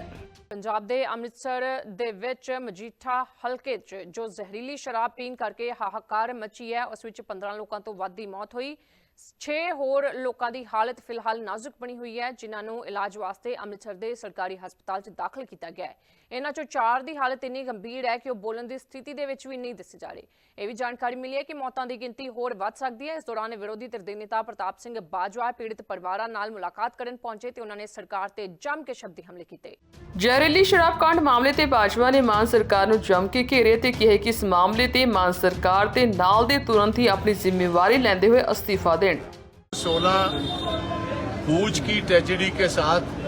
ਪੰਜਾਬ ਦੇ ਅੰਮ੍ਰਿਤਸਰ ਦੇ ਵਿੱਚ ਮਜੀਠਾ ਹਲਕੇ 'ਚ ਜੋ ਜ਼ਹਿਰੀਲੀ ਸ਼ਰਾਬ ਪੀਣ ਕਰਕੇ ਹਾਹਾਕਾਰ ਮਚੀ ਹੈ, ਉਸ ਵਿੱਚ 15 ਲੋਕਾਂ ਤੋਂ ਵੱਧ ਦੀ ਮੌਤ ਹੋਈ। 6 ਹੋਰ ਲੋਕਾਂ ਦੀ ਹਾਲਤ ਫਿਲਹਾਲ ਨਾਜ਼ੁਕ ਬਣੀ ਹੋਈ ਹੈ, ਜਿਨ੍ਹਾਂ ਨੂੰ ਇਲਾਜ ਵਾਸਤੇ ਅੰਮ੍ਰਿਤਸਰ ਦੇ ਸਰਕਾਰੀ ਹਸਪਤਾਲ 'ਚ ਦਾਖਲ ਕੀਤਾ ਗਿਆ ਹੈ। ਇਹਨਾਂ 'ਚੋਂ 4 ਦੀ ਹਾਲਤ ਇੰਨੀ ਗੰਭੀਰ ਹੈ ਕਿ ਉਹ ਬੋਲਣ ਦੀ ਸਥਿਤੀ ਦੇ ਵਿੱਚ ਵੀ ਨਹੀਂ ਦੱਸੀ ਜਾ ਰਹੀ ਇਹ ਵੀ ਜਾਣਕਾਰੀ ਮਿਲੀ ਹੈ ਕਿ ਮੌਤਾਂ ਦੀ ਗਿਣਤੀ ਹੋਰ ਵੱਧ ਸਕਦੀ ਹੈ ਇਸ ਦੌਰਾਨ ਵਿਰੋਧੀ ਧਿਰ ਦੇ ਨੇਤਾ ਪ੍ਰਤਾਪ ਸਿੰਘ ਬਾਜਵਾ ਪੀੜਤ ਪਰਿਵਾਰਾਂ ਨਾਲ ਮੁਲਾਕਾਤ ਕਰਨ ਪਹੁੰਚੇ ਤੇ ਉਹਨਾਂ ਨੇ ਸਰਕਾਰ ਤੇ ਜੰਮ ਕੇ ਸ਼ਬਦੀ ਹਮਲੇ ਕੀਤੇ ਜ਼ਹਿਰੀਲੀ ਸ਼ਰਾਬ ਕਾਂਡ ਮਾਮਲੇ ਤੇ ਭਾਜਪਾ ਨੇ ਮਾਨ ਸਰਕਾਰ ਨੂੰ ਜੰਮ ਕੇ ਘੇਰੇ ਤੇ ਕਿਹਾ ਕਿ ਇਸ ਮਾਮਲੇ ਤੇ ਮਾਨ ਸਰਕਾਰ ਤੇ ਨਾਲ ਦੇ ਤੁਰੰਤ ਹੀ ਆਪਣੀ ਜ਼ਿੰਮੇਵਾਰੀ ਲੈਂਦੇ ਹੋਏ ਅਸਤੀਫਾ ਦੇਣ 16 पूज की ट्रेजेडी के साथ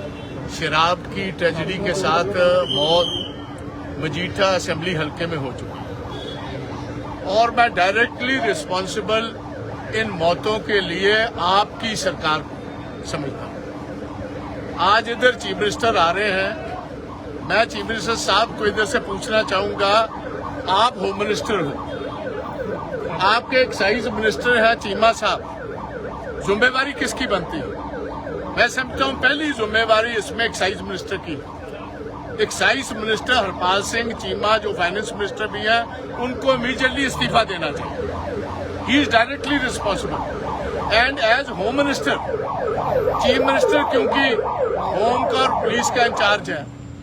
शराब की ट्रेजेडी के साथ मौत मजीठा असेंबली हलके में हो चुकी है। और मैं डायरेक्टली रिस्पॉन्सिबल इन मौतों के लिए आपकी सरकार को समझता हूँ। आज इधर चीफ मिनिस्टर आ रहे हैं। मैं चीफ मिनिस्टर साहब को इधर से पूछना चाहूँगा, आप होम मिनिस्टर हो। आपके एक्साइज मिनिस्टर है चीमा साहब। जिम्मेवारी किसकी बनती है? मैं समझता हूँ, पहली जिम्मेवारी इसमें एक्साइज मिनिस्टर की। एक्साइज मिनिस्टर हरपाल सिंह, चीमा, जो फाइनेंस मिनिस्टर भी हैं, उनको इमीडिएटली इस्तीफा देना चाहिए। He is directly responsible and as home minister chief minister क्योंकि होम का और पुलिस का इंचार्ज है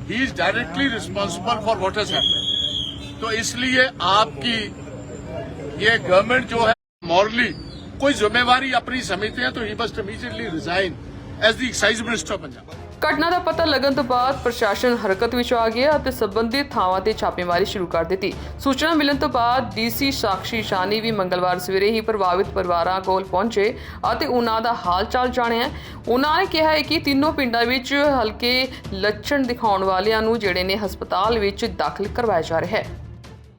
he is directly responsible for what happened तो इसलिए आपकी ये गवर्नमेंट जो है मॉरली कोई जिम्मेवारी अपनी समझते हैं तो ही मस्ट इमीजिएटली रिजाइन ਐਸ ਦੀ ਐਕਸਾਈਜ਼ ਮਿਨਿਸਟਰ ਪੰਜਾਬ। ਘਟਨਾ ਦਾ ਪਤਾ ਲੱਗਣ ਤੋਂ ਬਾਅਦ ਪ੍ਰਸ਼ਾਸਨ ਹਰਕਤ ਵਿੱਚ ਆ ਗਿਆ ਅਤੇ ਸੰਬੰਧਿਤ ਥਾਵਾਂ ਤੇ ਛਾਪੇਮਾਰੀ ਸ਼ੁਰੂ ਕਰ ਦਿੱਤੀ। ਸੂਚਨਾ ਮਿਲਣ ਤੋਂ ਬਾਅਦ ਡੀਸੀ ਸਾਖੀ ਸ਼ਾਨੀ ਵੀ ਮੰਗਲਵਾਰ ਸਵੇਰੇ ਹੀ ਪ੍ਰਭਾਵਿਤ ਪਰਿਵਾਰਾਂ ਕੋਲ ਪਹੁੰਚੇ ਅਤੇ ਉਹਨਾਂ ਦਾ ਹਾਲਚਾਲ ਜਾਣਿਆ ਉਹਨਾਂ ਨੇ ਕਿਹਾ ਹੈ ਕਿ ਤਿੰਨੋਂ ਪਿੰਡਾਂ ਵਿੱਚ ਹਲਕੇ ਲੱਛਣ ਦਿਖਾਉਣ ਵਾਲਿਆਂ ਨੂੰ ਜਿਹੜੇ ਨੇ ਹਸਪਤਾਲ ਵਿੱਚ ਦਾਖਲ ਕਰਵਾਇਆ ਜਾ ਰਿਹਾ ਹੈ।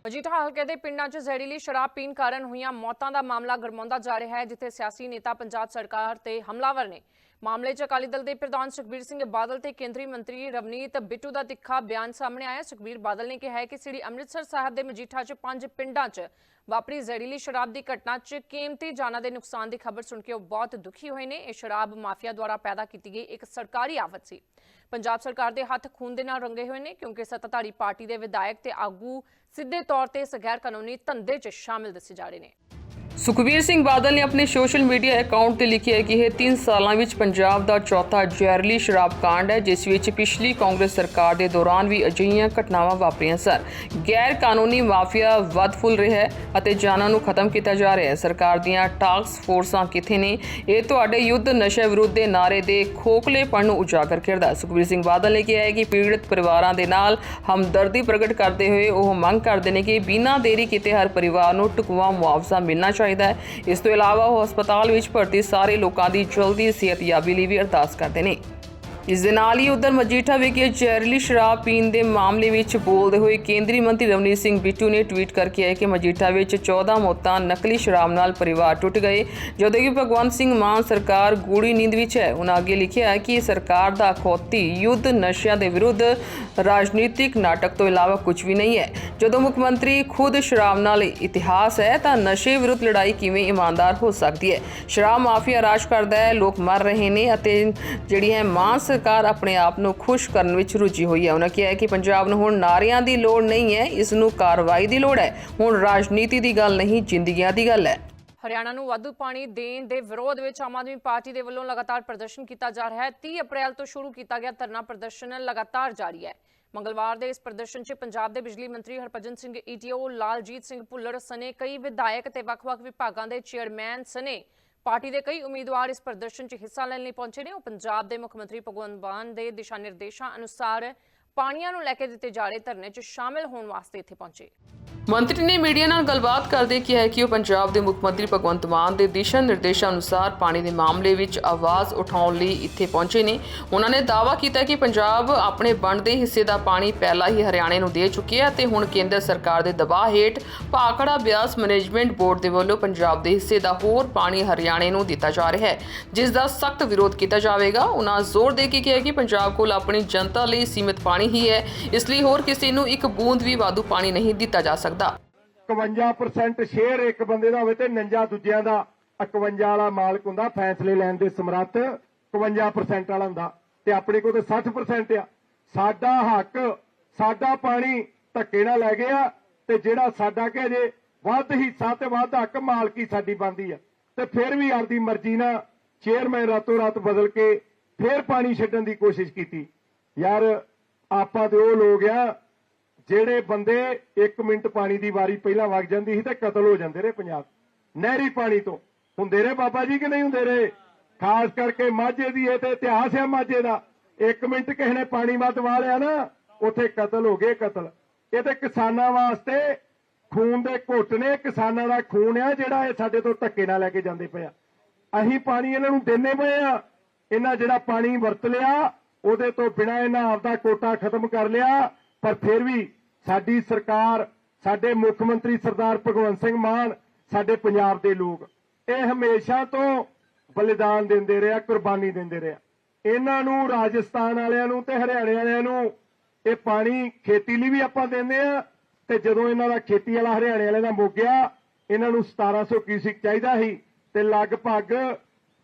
ਮਜੀਠਾ ਹਲਕੇ ਦੇ ਪਿੰਡਾਂ 'ਚ ਜ਼ਹਿਰੀਲੀ ਸ਼ਰਾਬ ਪੀਣ ਕਾਰਨ ਹੋਈਆਂ ਮੌਤਾਂ ਦਾ ਮਾਮਲਾ ਗਰਮਾਉਂਦਾ ਜਾ ਰਿਹਾ ਹੈ ਜਿੱਥੇ ਸਿਆਸੀ ਨੇਤਾ ਪੰਜਾਬ ਸਰਕਾਰ ਤੇ ਹਮਲਾਵਰ ਨੇ ਮਾਮਲੇ 'ਚ ਅਕਾਲੀ ਦਲ ਦੇ ਪ੍ਰਧਾਨ ਸੁਖਬੀਰ ਸਿੰਘ ਬਾਦਲ ਤੇ ਕੇਂਦਰੀ ਮੰਤਰੀ ਰਵਨੀਤ ਬਿੱਟੂ ਦਾ ਤਿੱਖਾ ਬਿਆਨ ਸਾਹਮਣੇ ਆਇਆ। ਸੁਖਬੀਰ ਬਾਦਲ ਨੇ ਕਿਹਾ ਹੈ ਕਿ ਸ੍ਰੀ ਅੰਮ੍ਰਿਤਸਰ ਸਾਹਿਬ ਦੇ ਮਜੀਠਾ 'ਚ ਪੰਜ ਪਿੰਡਾਂ 'ਚ ਵਾਪਰੀ ਜ਼ਹਿਰੀਲੀ ਸ਼ਰਾਬ ਦੀ ਘਟਨਾ 'ਚ ਕੀਮਤੀ ਜਾਨਾਂ ਦੇ ਨੁਕਸਾਨ ਦੀ ਖਬਰ ਸੁਣ ਕੇ ਉਹ ਬਹੁਤ ਦੁਖੀ ਹੋਏ ਨੇ। ਇਹ ਸ਼ਰਾਬ ਮਾਫੀਆ ਦੁਆਰਾ ਪੈਦਾ ਕੀਤੀ ਗਈ ਇੱਕ ਸਰਕਾਰੀ ਆਫਤ ਸੀ। ਪੰਜਾਬ ਸਰਕਾਰ ਦੇ ਹੱਥ ਖੂਨ ਦੇ ਨਾਲ ਰੰਗੇ ਹੋਏ ਨੇ ਕਿਉਂਕਿ ਸੱਤਾਧਾਰੀ ਪਾਰਟੀ ਦੇ ਵਿਧਾਇਕ ਤੇ ਆਗੂ ਸਿੱਧੇ ਤੌਰ ਤੇ ਇਸ ਗੈਰ ਕਾਨੂੰਨੀ ਧੰਦੇ 'ਚ ਸ਼ਾਮਿਲ ਦੱਸੇ ਜਾ ਰਹੇ ਨੇ। ਸੁਖਬੀਰ ਸਿੰਘ ਬਾਦਲ ਨੇ ਆਪਣੇ ਸੋਸ਼ਲ ਮੀਡੀਆ ਅਕਾਊਂਟ ਤੇ ਲਿਖਿਆ ਹੈ ਕਿ ਇਹ 3 ਸਾਲਾਂ ਵਿੱਚ ਪੰਜਾਬ ਦਾ ਚੌਥਾ ਜ਼ਹਿਰੀਲੀ ਸ਼ਰਾਬ ਕਾਂਡ ਹੈ, ਜਿਸ ਵਿੱਚ ਪਿਛਲੀ ਕਾਂਗਰਸ ਸਰਕਾਰ ਦੇ ਦੌਰਾਨ ਵੀ ਅਜਿਹੀਆਂ ਘਟਨਾਵਾਂ ਵਾਪਰੀਆਂ ਸਨ। ਗੈਰ ਕਾਨੂੰਨੀ ਮਾਫੀਆ ਵੱਧ ਫੁੱਲ ਰਿਹਾ ਹੈ ਅਤੇ ਜਾਨਾਂ ਨੂੰ ਖਤਮ ਕੀਤਾ ਜਾ ਰਿਹਾ ਹੈ। ਸਰਕਾਰ ਦੀਆਂ ਟਾਸਕ ਫੋਰਸਾਂ ਕਿੱਥੇ ਨੇ? ਇਹ ਤੁਹਾਡੇ ਯੁੱਧ ਨਸ਼ੇ ਵਿਰੁੱਧ ਦੇ ਨਾਰੇ ਦੇ ਖੋਖਲੇਪਣ ਨੂੰ ਉਜਾਗਰ ਕਰਦਾ ਸੁਖਬੀਰ ਸਿੰਘ ਬਾਦਲ ਨੇ ਕਿਹਾ ਹੈ ਕਿ ਪੀੜਤ ਪਰਿਵਾਰਾਂ ਦੇ ਨਾਲ ਹਮਦਰਦੀ ਪ੍ਰਗਟ ਕਰਦੇ ਹੋਏ ਉਹ ਮੰਗ ਕਰਦੇ ਨੇ ਕਿ ਬਿਨਾਂ ਦੇਰੀ ਕੀਤੇ ਹਰ ਪਰਿਵਾਰ ਨੂੰ ਟੁਕਵਾ ਮੁਆਵਜ਼ਾ ਮਿਲਣਾ ਚਾਹੀਦਾ ਹੈ। ਇਸ ਤੋਂ ਇਲਾਵਾ ਉਹ ਹਸਪਤਾਲ ਵਿੱਚ ਭਰਤੀ ਸਾਰੇ ਲੋਕਾਂ ਦੀ ਜਲਦੀ ਸਿਹਤਯਾਬੀ ਲਈ ਵੀ ਅਰਦਾਸ ਕਰਦੇ ਨੇ। ਇਸ ਦੇ ਨਾਲ ਹੀ ਉਧਰ ਮਜੀਠਾ ਵਿਖੇ ਜ਼ਹਿਰੀਲੀ ਸ਼ਰਾਬ ਪੀਣ ਦੇ ਮਾਮਲੇ ਵਿੱਚ ਬੋਲਦੇ ਹੋਏ ਕੇਂਦਰੀ ਮੰਤਰੀ ਰਵਨੀਤ ਸਿੰਘ ਬਿੱਟੂ ਨੇ ਟਵੀਟ ਕਰਕੇ ਹੈ ਕਿ ਮਜੀਠਾ ਵਿੱਚ 14 ਮੌਤਾਂ, ਨਕਲੀ ਸ਼ਰਾਬ ਨਾਲ ਪਰਿਵਾਰ ਟੁੱਟ ਗਏ। ਜਦੋਂ ਕਿ ਭਗਵੰਤ ਸਿੰਘ ਮਾਨ ਸਰਕਾਰ ਗੂੜੀ ਨੀਂਦ ਵਿੱਚ ਹੈ। ਉਹਨਾਂ ਅੱਗੇ ਲਿਖਿਆ ਹੈ ਕਿ ਸਰਕਾਰ ਦਾ ਖੋਤੀ ਯੁੱਧ ਨਸ਼ਿਆਂ ਦੇ ਵਿਰੁੱਧ ਰਾਜਨੀਤਿਕ ਨਾਟਕ ਤੋਂ ਇਲਾਵਾ ਕੁਝ ਵੀ ਨਹੀਂ ਹੈ। ਜਦੋਂ ਮੁੱਖ ਮੰਤਰੀ ਖੁਦ ਸ਼ਰਾਬ ਨਾਲ ਇਤਿਹਾਸ ਹੈ ਤਾਂ ਨਸ਼ੇ ਵਿਰੁੱਧ ਲੜਾਈ ਕਿਵੇਂ ਇਮਾਨਦਾਰ ਹੋ ਸਕਦੀ ਹੈ? ਸ਼ਰਾਬ ਮਾਫੀਆ ਰਾਜ ਕਰਦਾ ਹੈ, ਲੋਕ ਮਰ ਰਹੇ ਨੇ ਅਤੇ ਜਿਹੜੀ ਹੈ ਮਾਨ ਸਰਕਾਰ ਆਪਣੇ ਆਪ ਨੂੰ ਖੁਸ਼ ਕਰਨ ਵਿੱਚ ਰੁੱਝੀ ਹੋਈ ਹੈ। ਉਹਨਾਂ ਕਿਹਾ ਹੈ ਕਿ ਪੰਜਾਬ ਨੂੰ ਹੁਣ ਨਾਰਿਆਂ ਦੀ ਲੋੜ ਨਹੀਂ ਹੈ, ਇਸ ਨੂੰ ਕਾਰਵਾਈ ਦੀ ਲੋੜ ਹੈ। ਹੁਣ ਰਾਜਨੀਤੀ ਦੀ ਗੱਲ ਨਹੀਂ, ਜ਼ਿੰਦਗੀਆਂ ਦੀ ਗੱਲ ਹੈ। ਹਰਿਆਣਾ ਨੂੰ ਵਾਧੂ ਪਾਣੀ ਦੇਣ ਦੇ ਵਿਰੋਧ ਵਿੱਚ ਆਮ ਆਦਮੀ ਪਾਰਟੀ ਦੇ ਵੱਲੋਂ ਲਗਾਤਾਰ ਪ੍ਰਦਰਸ਼ਨ ਕੀਤਾ ਜਾ ਰਿਹਾ ਹੈ। 30 ਅਪ੍ਰੈਲ ਤੋਂ ਸ਼ੁਰੂ ਕੀਤਾ ਗਿਆ ਧਰਨਾ ਪ੍ਰਦਰਸ਼ਨ ਲਗਾਤਾਰ ਜਾਰੀ ਹੈ। ਮੰਗਲਵਾਰ ਦੇ ਇਸ ਪ੍ਰਦਰਸ਼ਨ 'ਚ ਪੰਜਾਬ ਦੇ ਬਿਜਲੀ ਮੰਤਰੀ ਹਰਭਜਨ ਸਿੰਘ ਈਟੀਓ ਲਾਲਜੀਤ ਸਿੰਘ ਭੁੱਲਰ ਸਨੇ ਕਈ ਵਿਧਾਇਕ ਤੇ ਵੱਖ-ਵੱਖ ਵਿਭਾਗਾਂ ਦੇ ਚੇਅਰਮੈਨ ਸਨੇ ਪਾਰਟੀ ਦੇ ਕਈ ਉਮੀਦਵਾਰ ਇਸ ਪ੍ਰਦਰਸ਼ਨ 'ਚ ਹਿੱਸਾ ਲੈਣ ਲਈ ਪਹੁੰਚੇ ਨੇ। ਉਹ ਪੰਜਾਬ ਦੇ ਮੁੱਖ ਮੰਤਰੀ ਭਗਵੰਤ ਮਾਨ ਦੇ ਦਿਸ਼ਾ ਨਿਰਦੇਸ਼ਾਂ ਅਨੁਸਾਰ ਪਾਣੀਆਂ ਨੂੰ ਲੈ ਕੇ ਦਿੱਤੇ ਜਾ ਰਹੇ ਧਰਨੇ 'ਚ ਸ਼ਾਮਿਲ ਹੋਣ ਵਾਸਤੇ ਇੱਥੇ ਪਹੁੰਚੇ। ਮੰਤਰੀ ਨੇ ਮੀਡੀਆ ਨਾਲ ਗੱਲਬਾਤ ਕਰਦੇ ਕਿਹਾ ਹੈ ਕਿ ਉਹ ਪੰਜਾਬ ਦੇ ਮੁੱਖ ਮੰਤਰੀ ਭਗਵੰਤ ਮਾਨ ਦੇ ਦਿਸ਼ਾ ਨਿਰਦੇਸ਼ਾਂ ਅਨੁਸਾਰ ਪਾਣੀ ਦੇ ਮਾਮਲੇ ਵਿੱਚ ਆਵਾਜ਼ ਉਠਾਉਣ ਲਈ ਇੱਥੇ ਪਹੁੰਚੇ ਨੇ। ਉਹਨਾਂ ਨੇ ਦਾਅਵਾ ਕੀਤਾ ਕਿ ਪੰਜਾਬ ਆਪਣੇ ਬਣਦੇ ਹਿੱਸੇ ਦਾ ਪਾਣੀ ਪਹਿਲਾਂ ਹੀ ਹਰਿਆਣੇ ਨੂੰ ਦੇ ਚੁੱਕਿਆ ਹੈ ਤੇ ਹੁਣ ਕੇਂਦਰ ਸਰਕਾਰ ਦੇ ਦਬਾਅ ਹੇਠ ਭਾਖੜਾ ਬਿਆਸ ਮੈਨੇਜਮੈਂਟ ਬੋਰਡ ਦੇ ਵੱਲੋਂ ਪੰਜਾਬ ਦੇ ਹਿੱਸੇ ਦਾ ਹੋਰ ਪਾਣੀ ਹਰਿਆਣੇ ਨੂੰ ਦਿੱਤਾ ਜਾ ਰਿਹਾ ਹੈ, ਜਿਸ ਦਾ ਸਖਤ ਵਿਰੋਧ ਕੀਤਾ ਜਾਵੇਗਾ। ਉਹਨਾਂ ਜ਼ੋਰ ਦੇ ਕੇ ਕਿਹਾ ਕਿ ਪੰਜਾਬ ਕੋਲ ਆਪਣੀ ਜਨਤਾ ਲਈ ਸੀਮਿਤ ਪਾਣੀ ਹੀ ਹੈ। ਇਸ ਲਈ ਹੋਰ ਕਿਸੇ ਨੂੰ ਇੱਕ ਬੂੰਦ ਵੀ ਵਾਧੂ ਪਾਣੀ ਨਹੀਂ ਦਿੱਤਾ ਜਾ ਸਕਦਾ। 51% ਸ਼ੇਅਰ ਇੱਕ ਬੰਦੇ ਦਾ ਹੋਵੇ ਤੇ 49 ਦੂਜਿਆਂ ਦਾ। 51 ਵਾਲਾ ਮਾਲਕ ਹੁੰਦਾ, ਫੈਸਲੇ ਲੈਣ ਦੇ ਸਮਰੱਥ 51% ਵਾਲਾ ਹੁੰਦਾ। ਤੇ ਆਪਣੇ ਕੋਲ ਤੇ 60% ਆ। ਸਾਡਾ ਹੱਕ, ਸਾਡਾ ਪਾਣੀ ਧੱਕੇ ਨਾਲ ਲੈ ਗਿਆ ਤੇ ਜਿਹੜਾ ਸਾਡਾ ਕਿ ਜੇ ਵੱਧ ਹਿੱਸਾ ਤੇ ਵੱਧ ਹੱਕ ਮਾਲਕੀ ਸਾਡੀ ਬੰਦੀ ਆ। ਤੇ ਫਿਰ ਵੀ ਆਪਦੀ ਮਰਜ਼ੀ ਨਾਲ ਚੇਅਰਮੈਨ ਰਾਤੋਂ ਰਾਤ ਬਦਲ ਕੇ ਫਿਰ ਪਾਣੀ ਛੱਡਣ ਦੀ ਕੋਸ਼ਿਸ਼ ਕੀਤੀ। ਯਾਰ ਆਪਾਂ ਤੇ ਉਹ ਲੋਕ ਆ, ਜਿਹੜੇ ਬੰਦੇ 1 ਮਿੰਟ ਪਾਣੀ ਦੀ ਵਾਰੀ ਪਹਿਲਾਂ ਵਗ ਜਾਂਦੀ ਸੀ ਤੇ ਕਤਲ ਹੋ ਜਾਂਦੇ ਰਹੇ ਪੰਜਾਬ ਨਹਿਰੀ ਪਾਣੀ ਤੋਂ। ਹੁੰਦੇ ਰਹੇ ਬਾਬਾ ਜੀ ਕਿ ਨਹੀਂ ਹੁੰਦੇ ਰਹੇ? ਖਾਸ ਕਰਕੇ ਮਾਝੇ ਦੀ ਇਹ ਤੇ ਇਤਿਹਾਸ ਹੈ ਮਾਝੇ ਦਾ। 1 ਮਿੰਟ ਕਿਸੇ ਨੇ ਪਾਣੀ ਵੱਧ ਵਾ ਲਿਆ ਨਾ, ਉੱਥੇ ਕਤਲ ਹੋ ਗਏ ਕਤਲ। ਇਹ ਤੇ ਕਿਸਾਨਾਂ ਵਾਸਤੇ ਖੂਨ ਦੇ ਘੁੱਟ ਨੇ, ਕਿਸਾਨਾਂ ਦਾ ਖੂਨ ਆ ਜਿਹੜਾ ਇਹ ਸਾਡੇ ਤੋਂ ਧੱਕੇ ਨਾਲ ਲੈ ਕੇ ਜਾਂਦੇ ਪਏ ਆ। ਅਸੀਂ ਪਾਣੀ ਇਹਨਾਂ ਨੂੰ ਦਿੰਨੇ ਪਏ ਆ। ਇਹਨਾਂ ਜਿਹੜਾ ਪਾਣੀ ਵਰਤ ਲਿਆ ਉਹਦੇ ਤੋਂ ਬਿਨਾਂ ਇਹਨਾਂ ਆਪਦਾ ਕੋਟਾ ਖਤਮ ਕਰ ਲਿਆ। ਪਰ ਫਿਰ ਵੀ ਸਾਡੀ ਸਰਕਾਰ, ਸਾਡੇ ਮੁੱਖ ਮੰਤਰੀ ਸਰਦਾਰ ਭਗਵੰਤ ਸਿੰਘ ਮਾਨ, ਸਾਡੇ ਪੰਜਾਬ ਦੇ ਲੋਕ, ਇਹ ਹਮੇਸ਼ਾ ਤੋਂ ਬਲੀਦਾਨ ਦਿੰਦੇ ਰਿਹਾ, ਕੁਰਬਾਨੀ ਦਿੰਦੇ ਰਿਹਾ। ਇਹਨਾਂ ਨੂੰ, ਰਾਜਸਥਾਨ ਵਾਲਿਆਂ ਨੂੰ ਤੇ ਹਰਿਆਣੇ ਵਾਲਿਆਂ ਨੂੰ ਇਹ ਪਾਣੀ ਖੇਤੀ ਲਈ ਵੀ ਆਪਾਂ ਦਿੰਦੇ ਆ ਤੇ ਜਦੋਂ ਇਹਨਾਂ ਦਾ ਖੇਤੀ ਵਾਲਾ ਹਰਿਆਣੇ ਵਾਲੇ ਦਾ ਮੁੱਕ ਗਿਆ, ਇਹਨਾਂ ਨੂੰ 1700 ਕਿਊਸਿਕ ਚਾਹੀਦਾ ਸੀ ਤੇ ਲਗਭਗ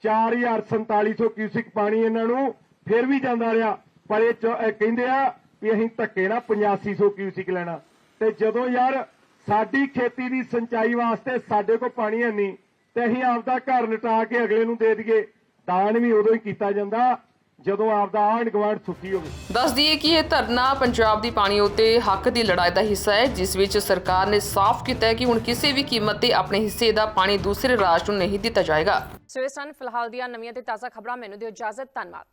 4400 ਕਿਊਸਿਕ ਪਾਣੀ ਇਹਨਾਂ ਨੂੰ ਫਿਰ ਵੀ ਜਾਂਦਾ ਰਿਹਾ, ਪਰ ਇਹ ਕਹਿੰਦੇ ਆ ਵੀ ਅਸੀਂ ਧੱਕੇ ਨਾਲ 8500 ਕਿਊਸਿਕ ਲੈਣਾ। ਤੇ ਜਦੋਂ ਯਾਰ ਸਾਡੀ ਖੇਤੀ ਦੀ ਸਿੰਚਾਈ ਵਾਸਤੇ ਸਾਡੇ ਕੋਲ ਪਾਣੀ ਹੈ ਨਹੀਂ ਤੇ ਅਸੀਂ ਆਪਦਾ ਘਰ ਲਟਾ ਕੇ ਅਗਲੇ ਨੂੰ ਦੇ ਦਈਏ, ਦਾਨ ਵੀ ਉਦੋਂ ਹੀ ਕੀਤਾ ਜਾਂਦਾ। ਜਦੋਂ ਆਪਦਾ ਆਂਢ ਗੁਆਂਢ ਸੁਖੀ ਹੋਵੇ। ਦੱਸ ਦਈਏ ਕਿ ਇਹ ਧਰਨਾ ਪੰਜਾਬ ਦੀ ਪਾਣੀ ਉਤੇ ਹੱਕ ਦੀ ਲੜਾਈ ਦਾ ਹਿੱਸਾ ਹੈ ਜਿਸ ਵਿੱਚ ਸਰਕਾਰ ਨੇ ਸਾਫ਼ ਕੀਤਾ ਹੈ ਕਿ ਹੁਣ ਕਿਸੇ ਵੀ ਕੀਮਤ ਤੇ ਆਪਣੇ ਹਿੱਸੇ ਦਾ ਪਾਣੀ ਦੂਸਰੇ ਰਾਜ ਨੂੰ ਨਹੀਂ ਦਿੱਤਾ ਜਾਏਗਾ। ਸਵੇਰ ਸਨ ਫਿਲਹਾਲ ਦੀਆਂ ਨਵੀਆਂ ਤੇ ਤਾਜ਼ਾ ਖਬਰਾਂ ਮੈਨੂੰ ਦਿਓ ਇਜਾਜ਼ਤ ਧੰਨਵਾਦ।